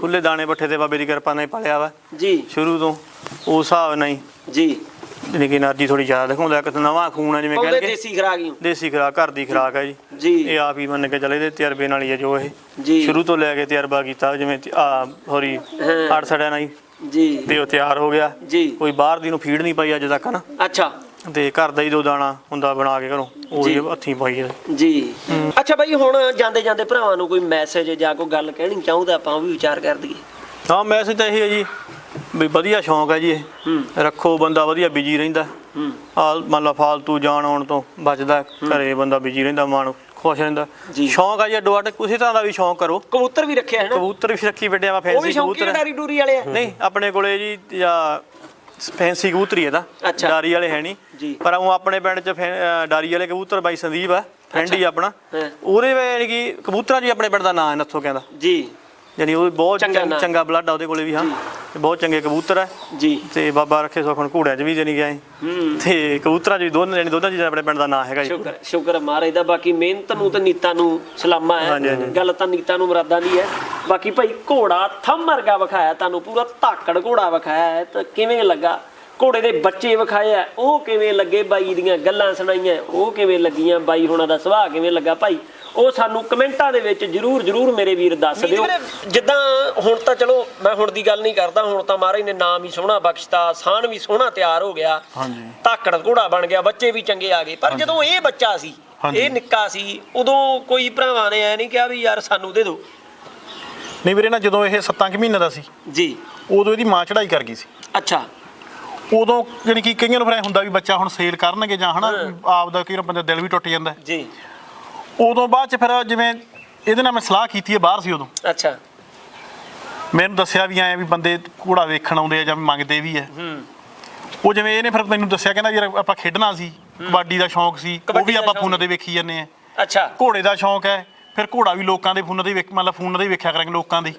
ਖੁੱਲੇ ਦਾਣੇ ਪੱਠੇ ਤੇ ਬਾਬੇ ਦੀ ਕਿਰਪਾ ਨਾਲ ਹੀ ਪਾਲਿਆ ਵਾ। ਜੀ। ਸ਼ੁਰੂ ਤੋਂ ਉਸ ਹਿਸਾਬ ਨਾਲ ਹੀ। ਜੀ। ਜਿਹੜੀ એનર્ਜੀ ਥੋੜੀ ਜ਼ਿਆਦਾ ਦਿਖਾਉਂਦਾ ਕਿ ਨਵਾਂ ਖੂਨ ਹੈ ਜਿਵੇਂ ਕਹਿੰਦੇ ਉਹਦੇ ਦੇਸੀ ਖਰਾਕ ਹੀ ਹੋ। ਦੇਸੀ ਖੁਰਾਕ ਘਰ ਦੀ ਖੁਰਾਕ ਹੈ ਜੀ। ਇਹ ਆਪ ਹੀ ਮੰਨ ਕੇ ਚੱਲੇ ਦੇ ਤਜਰਬੇ ਨਾਲ ਹੀ ਹੈ ਜੋ ਇਹ। ਜੀ। ਸ਼ੁਰੂ ਤੋਂ ਲੈ ਕੇ ਤਜਰਬਾ ਕੀਤਾ ਜਿਵੇਂ ਆ ਹੋਰੀ ਹਾਂ। ਸੜਿਆ ਨਹੀਂ ਜੀ। ਤੇ ਉਹ ਤਿਆਰ ਹੋ ਗਿਆ। ਜੀ। ਕੋਈ ਬਾਹਰ ਦੀ ਨੂੰ ਫੀਡ ਨਹੀਂ ਪਾਈ ਅੱਜ ਤੱਕ ਨਾ। ਅੱਛਾ। ਤੇ ਘਰ ਦਾ ਹੀ ਦੋ ਦਾਣਾ ਹੁੰਦਾ ਬਣਾ ਕੇ ਘਰੋਂ ਉਹ ਹੀ ਹੱਥੀਂ ਪਾਈ ਹੈ ਜੀ। ਅੱਛਾ ਬਾਈ ਹੁਣ ਜਾਂਦੇ ਜਾਂਦੇ ਭਰਾਵਾਂ ਨੂੰ ਕੋਈ ਮੈਸੇਜ ਜਾਂ ਕੋਈ ਗੱਲ ਕਹਿਣੀ ਚਾਹੁੰਦਾ ਆਪਾਂ ਉਹ ਵੀ ਵਿਚਾਰ ਕਰ ਦਈਏ। ਹਾਂ ਮੈਸੇਜ ਤਾਂ ਇਹ ਹੈ ਜੀ। ਵੀ ਵਧੀਆ ਸ਼ੌਂਕ ਹੈ ਜੀ ਇਹ। ਰੱਖੋ ਬੰਦਾ ਵਧੀਆ ਬਿਜ਼ੀ ਰਹਿੰਦਾ। ਆ ਮੰਨ ਲਾ ਫਾਲਤੂ ਜਾਣ ਆਉਣ ਤੋਂ ਬਚਦਾ। ਘਰੇ ਬੰਦਾ ਬਿਜ਼ੀ ਰਹਿੰਦਾ ਮਨ ਖੁਸ਼ ਰਹਿੰਦਾ। ਸ਼ੌਂਕ ਆ ਜੀ ਅੱਡੋ ਅੱਡ ਕਿਸੇ ਤਰ੍ਹਾਂ ਦਾ ਵੀ ਸ਼ੌਂਕ ਕਰੋ। ਕਬੂਤਰ ਵੀ ਰੱਖਿਆ ਹੈ ਨਾ। ਕਬੂਤਰ ਵੀ ਰੱਖੀ ਉਹ ਵੀ ਫੈਂਸੀ ਕਬੂਤਰ। ਡਾਰੀ ਡੂਰੀ ਵਾਲੇ ਆ? ਨਹੀਂ ਆਪਣੇ ਕੋਲੇ ਜੀ ਜਾਂ ਫੈਂਸੀ ਕਬੂਤਰੀ ਇਹਦਾ। ਡਾਰੀ ਵਾਲੇ ਹੈ ਨਹੀਂ। ਪਰ ਉਹ ਆਪਣੇ ਪਿੰਡ ਚ ਡਾਰੀ ਵਾਲੇ ਕਬੂਤਰ ਬਾਈ ਸੰਦੀਪ ਆ ਫਰੈਂਡ ਹੀ ਆਪਣਾ। ਉਹਦੇ ਵੇ ਯਾਨੀ ਕਿ ਕਬੂਤਰਾਂ ਜੀ ਆਪਣੇ ਪਿੰਡ ਦਾ ਨਾਂ ਹੈ ਨੱਥੋ ਕਹਿੰਦਾ। ਜੀ। ਯਾਨੀ ਉਹ ਬਹੁਤ ਚੰਗਾ ਚੰਗ- ਨਾਂ। ਚੰਗਾ ਬਲੱਡ ਆ ਉਹਦੇ ਕੋਲੇ ਵੀ ਹਾਂ। ਤੇ ਬਹੁਤ ਚੰਗੇ ਕਬੂਤਰ ਹੈ ਜੀ। ਤੇ ਬਾਬਾ ਰੱਖੇ ਸੁਖਣ ਘੋੜਿਆਂ 'ਚ ਵੀ ਦੇਣੀ ਗਿਆ ਹੂੰ। ਤੇ ਕਬੂਤਰਾਂ 'ਚ ਵੀ ਦੋਨਾਂ ਯਾਨੀ ਦੋਨਾਂ ਚੀਜ਼ਾਂ ਆਪਣੇ ਪਿੰਡ ਦਾ ਨਾਂ ਹੈਗਾ ਜੀ। ਸ਼ੁਕਰ ਸ਼ੁਕਰ ਹੈ ਮਹਾਰਾਜ ਦਾ। ਬਾਕੀ ਮਿਹਨਤ ਨੂੰ ਤੇ ਨੀਤਾਂ ਨੂੰ ਸਲਾਮਾ ਹਾਂਜੀ, ਹੈ ਹਾਂਜੀ। ਗੱਲ ਤਾਂ ਨੀਤਾਂ ਨੂੰ ਮੁਰਾਦਾਂ ਦੀ ਹੈ। ਬਾਕੀ ਭਾਈ ਘੋੜਾ ਥੰਮ ਵਰਗਾ ਵਿਖਾਇਆ ਤੁਹਾਨੂੰ ਪੂਰਾ ਧਾਕੜ ਘੋੜਾ ਵਿਖਾਇਆ ਹੈ। ਤਾਂ ਕਿਵੇਂ ਲੱਗਾ? ਘੋੜੇ ਦੇ ਬੱਚੇ ਵਿਖਾਏ ਆ। ਉਹ ਕਿਵੇਂ ਲੱਗੇ ਬਾਈ ਦੀਆਂ ਗੱਲਾਂ ਸੁਣਾਈਆਂ? ਉਹ ਕਿਵੇਂ ਲੱਗੀਆਂ? ਬਾਈ ਹੁਣਾਂ ਦਾ ਸੁਭਾਅ ਕਿਵੇਂ ਲੱਗਾ? ਭਾਈ ਉਹ ਸਾਨੂੰ ਕਮੈਂਟਾਂ ਦੇ ਵਿੱਚ ਜਰੂਰ ਜਰੂਰ ਮੇਰੇ ਵੀਰ ਦੱਸ ਦਿਓ। ਜਿੱਦਾਂ ਹੁਣ ਤਾਂ ਚਲੋ ਮੈਂ ਹੁਣ ਦੀ ਗੱਲ ਨਹੀਂ ਕਰਦਾ ਹੁਣ ਤਾਂ ਮਹਾਰਾਜ ਨੇ ਨਾਮ ਹੀ ਸੋਹਣਾ ਬਖਸ਼ਤਾ ਸਾਨ ਵੀ ਸੋਹਣਾ ਤਿਆਰ ਹੋ ਗਿਆ। ਹਾਂਜੀ। ਧਾਕੜ ਘੋੜਾ ਬਣ ਗਿਆ ਬੱਚੇ ਵੀ ਚੰਗੇ ਆ ਗਏ। ਪਰ ਜਦੋਂ ਇਹ ਬੱਚਾ ਸੀ। ਇਹ ਨਿੱਕਾ ਸੀ ਉਦੋਂ ਕੋਈ ਭਰਾਵਾਂ ਨੇ ਐ ਨਹੀਂ ਕਿਹਾ ਵੀ ਯਾਰ ਸਾਨੂੰ ਦੇ ਦਿਓ। ਨਹੀਂ ਵੀਰੇ ਨਾ ਜਦੋਂ ਇਹ 7 ਕਿ ਮਹੀਨੇ ਦਾ ਸੀ ਜੀ। ਉਦੋਂ ਇਹਦੀ ਮਾਂ ਚੜਾਈ ਕਰ ਗਈ ਸੀ। ਅੱਛਾ। ਉਦੋਂ ਜਾਣੀ ਕਿ ਕਈਆਂ ਨੂੰ ਫਿਰ ਹੁੰਦਾ ਵੀ ਬੱਚਾ ਹੁਣ ਸੇਲ ਕਰਨਗੇ ਜਾਂ ਹਨਾ ਆਪ ਦਾ ਕਈ ਬੰਦੇ ਦਿਲ ਵੀ ਟੁੱਟ ਜਾਂਦਾ। ਜੀ। ਉਦੋਂ ਬਾਅਦ ਚ ਫਿਰ ਜਿਵੇਂ ਇਹਦੇ ਨਾਲ ਮੈਂ ਸਲਾਹ ਕੀਤੀ ਹੈ ਬਾਹਰ ਸੀ ਉਦੋਂ। ਅੱਛਾ। ਮੈਨੂੰ ਦੱਸਿਆ ਵੀ ਆਏ ਵੀ ਬੰਦੇ ਘੋੜਾ ਵੇਖਣ ਆਉਂਦੇ ਆ ਜਾਂ ਮੰਗਦੇ ਵੀ ਆ। ਹੂੰ। ਉਹ ਜਿਵੇਂ ਇਹਨੇ ਫਿਰ ਮੈਨੂੰ ਦੱਸਿਆ ਕਹਿੰਦਾ ਯਾਰ ਆਪਾਂ ਖੇਡਣਾ ਸੀ ਕਬੱਡੀ ਦਾ ਸ਼ੌਂਕ ਸੀ ਉਹ ਵੀ ਆਪਾਂ ਫੋਨ ਤੇ ਵੇਖੀ ਜਾਂਦੇ ਆ। ਅੱਛਾ। ਘੋੜੇ ਦਾ ਸ਼ੌਂਕ ਹੈ ਫਿਰ ਘੋੜਾ ਵੀ ਲੋਕਾਂ ਦੇ ਫੋਨਾਂ ਤੇ ਵੇਖ ਮਤਲਬ ਫੋਨਾਂ ਤੇ ਵੇਖਿਆ ਕਰਾਂਗੇ ਲੋਕਾਂ ਦੇ।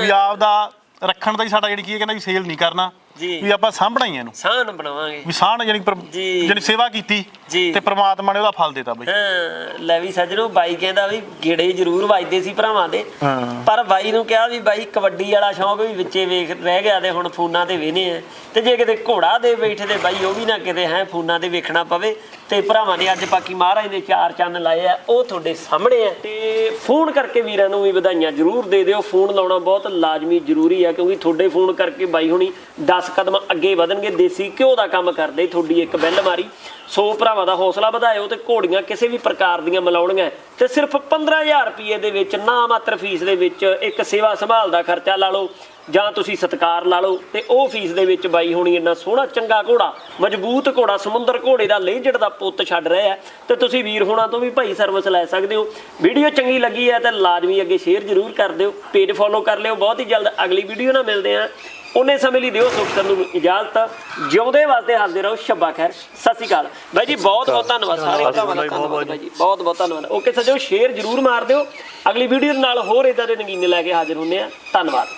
ਵੀ ਆਪ ਦਾ ਰੱਖਣ ਦਾ ਹੀ ਸਾਡਾ ਜਿਹੜੀ ਕੀ ਹੈ ਕਹਿੰਦਾ ਵੀ ਸੇਲ ਨਹੀਂ ਕਰਨਾ। ਜੀ। ਵੀ ਆਪਾਂ ਸਾਂਭਣਾ ਹੀ ਇਹਨੂੰ ਸਾਨ ਬਣਾਵਾਂਗੇ ਵੀ ਸਾਂਭ ਜਾਨੀ ਜੀ। ਜਾਨੀ ਸੇਵਾ ਕੀਤੀ ਜੀ। ਤੇ ਪ੍ਰਮਾਤਮਾ ਨੇ ਉਹਦਾ ਫਲ ਦਿੱਤਾ ਬਈ ਹਾਂ ਲੈ ਵੀ ਸੱਜਣੋ ਬਾਈ ਕਹਿੰਦਾ ਵੀ ਗੇੜੇ ਜ਼ਰੂਰ ਵੱਜਦੇ ਸੀ ਭਰਾਵਾਂ ਦੇ ਹਾਂ। ਪਰ ਬਾਈ ਨੂੰ ਕਿਹਾ ਵੀ ਬਾਈ ਕਬੱਡੀ ਵਾਲਾ ਸ਼ੌਂਕ ਵੀ ਵਿੱਚੇ ਵੇਖ ਰਹਿ ਗਿਆ ਤੇ ਹੁਣ ਫੋਨਾਂ ਤੇ ਵੇਨੇ ਆ ਤੇ ਜੇ ਕਿਤੇ ਘੋੜਾ ਦੇ ਬੈਠੇ ਤੇ ਬਾਈ ਉਹ ਵੀ ਨਾ ਕਿਤੇ ਹੈ ਫੋਨਾਂ ਤੇ ਵੇਖਣਾ ਪਵੇ ਤੇ ਭਰਾਵਾਂ ਨੇ ਅੱਜ ਬਾਕੀ ਮਹਾਰਾਜ ਦੇ ਚਾਰ ਚੰਨ ਲਾਏ ਆ ਉਹ ਤੁਹਾਡੇ ਸਾਹਮਣੇ ਆ ਤੇ ਫੋਨ ਕਰਕੇ ਵੀਰਾਂ ਨੂੰ ਵੀ ਵਧਾਈਆਂ ਜ਼ਰੂਰ ਦੇ ਦਿਓ ਫੋਨ ਲਾਉਣਾ ਬਹੁਤ ਲਾਜ਼ਮੀ ਜ਼ਰੂਰੀ ਆ ਕਿਉਂਕਿ ਤੁਹਾਡੇ ਫੋਨ ਕਰਕੇ ਬਾਈ ਹੁਣੀ 10 ਕਦਮ ਅੱਗੇ ਵਧਣਗੇ। ਦੇਸੀ ਘਿਓ ਦਾ ਕੰਮ ਕਰਦੇ ਤੁਹਾਡੀ ਇੱਕ ਬੈਲ ਮਾਰੀ। ਸੋ ਭਰਾਵਾਂ ਦਾ ਹੌਸਲਾ ਵਧਾਇਓ ਤੇ ਘੋੜੀਆਂ ਕਿਸੇ ਵੀ ਪ੍ਰਕਾਰ ਦੀਆਂ ਮਿਲਾਉਣੀਆਂ। ਤੇ ਸਿਰਫ 15000 ਰੁਪਏ ਦੇ ਵਿੱਚ, ਨਾ ਮਾਤਰ ਫੀਸ ਦੇ ਵਿੱਚ ਇੱਕ ਸੇਵਾ ਸੰਭਾਲ ਦਾ ਖਰਚਾ ਲਾ ਲਓ ਜਾਂ ਤੁਸੀਂ ਸਤਕਾਰ ਲਾ ਲਓ ਤੇ ਉਹ ਫੀਸ ਦੇ ਵਿੱਚ ਬਾਈ ਹੋਣੀ ਇੰਨਾ ਸੋਹਣਾ ਚੰਗਾ ਘੋੜਾ, ਮਜ਼ਬੂਤ ਘੋੜਾ, ਸਮੁੰਦਰ ਘੋੜੇ ਦਾ ਲੇਜੜ ਦਾ ਪੁੱਤ ਛੱਡ ਰਿਹਾ ਹੈ। ਤੇ ਤੁਸੀਂ ਵੀਰ ਹੋਣਾ ਤੋਂ ਵੀ ਭਾਈ ਸਰਵਿਸ ਲੈ ਸਕਦੇ ਹੋ। ਵੀਡੀਓ ਚੰਗੀ ਲੱਗੀ ਹੈ ਤਾਂ ਲਾਜ਼ਮੀ ਅੱਗੇ ਸ਼ੇਅਰ ਜ਼ਰੂਰ ਕਰ ਦਿਓ। ਪੇਜ ਫੋਲੋ ਕਰ ਲਿਓ। ਬਹੁਤ ਹੀ ਜਲਦ ਅਗਲੀ ਵੀਡੀਓ ਨਾਲ ਮਿਲਦੇ ਹਾਂ। ਉਹਨੇ ਸਮੇਂ ਲਈ ਦਿਓ ਸੁਖ ਨੂੰ ਇਜਾਜ਼ਤ ਜਿਉਂਦੇ ਵਾਸਤੇ ਹੱਸਦੇ ਰਹੋ ਸ਼ੱਬਾ ਖੈਰ। ਸਤਿ ਸ਼੍ਰੀ ਅਕਾਲ। ਬਾਈ ਜੀ ਬਹੁਤ ਬਹੁਤ ਧੰਨਵਾਦ। ਸਾਰੇ ਭਰਾਵਾਂ ਦਾ ਧੰਨਵਾਦ ਬਾਈ ਜੀ। ਬਹੁਤ ਬਹੁਤ ਧੰਨਵਾਦ। ਓਕੇ ਸੱਜਣੋ ਸ਼ੇਅਰ ਜ਼ਰੂਰ ਮਾਰ ਦਿਓ। ਅਗਲੀ ਵੀਡੀਓ ਨਾਲ ਹੋਰ ਇਦਾਂ ਦੇ ਨਗੀਨੇ ਲੈ ਕੇ ਹਾਜ਼ਰ ਹੁੰਦੇ ਆ। ਧੰਨਵਾਦ।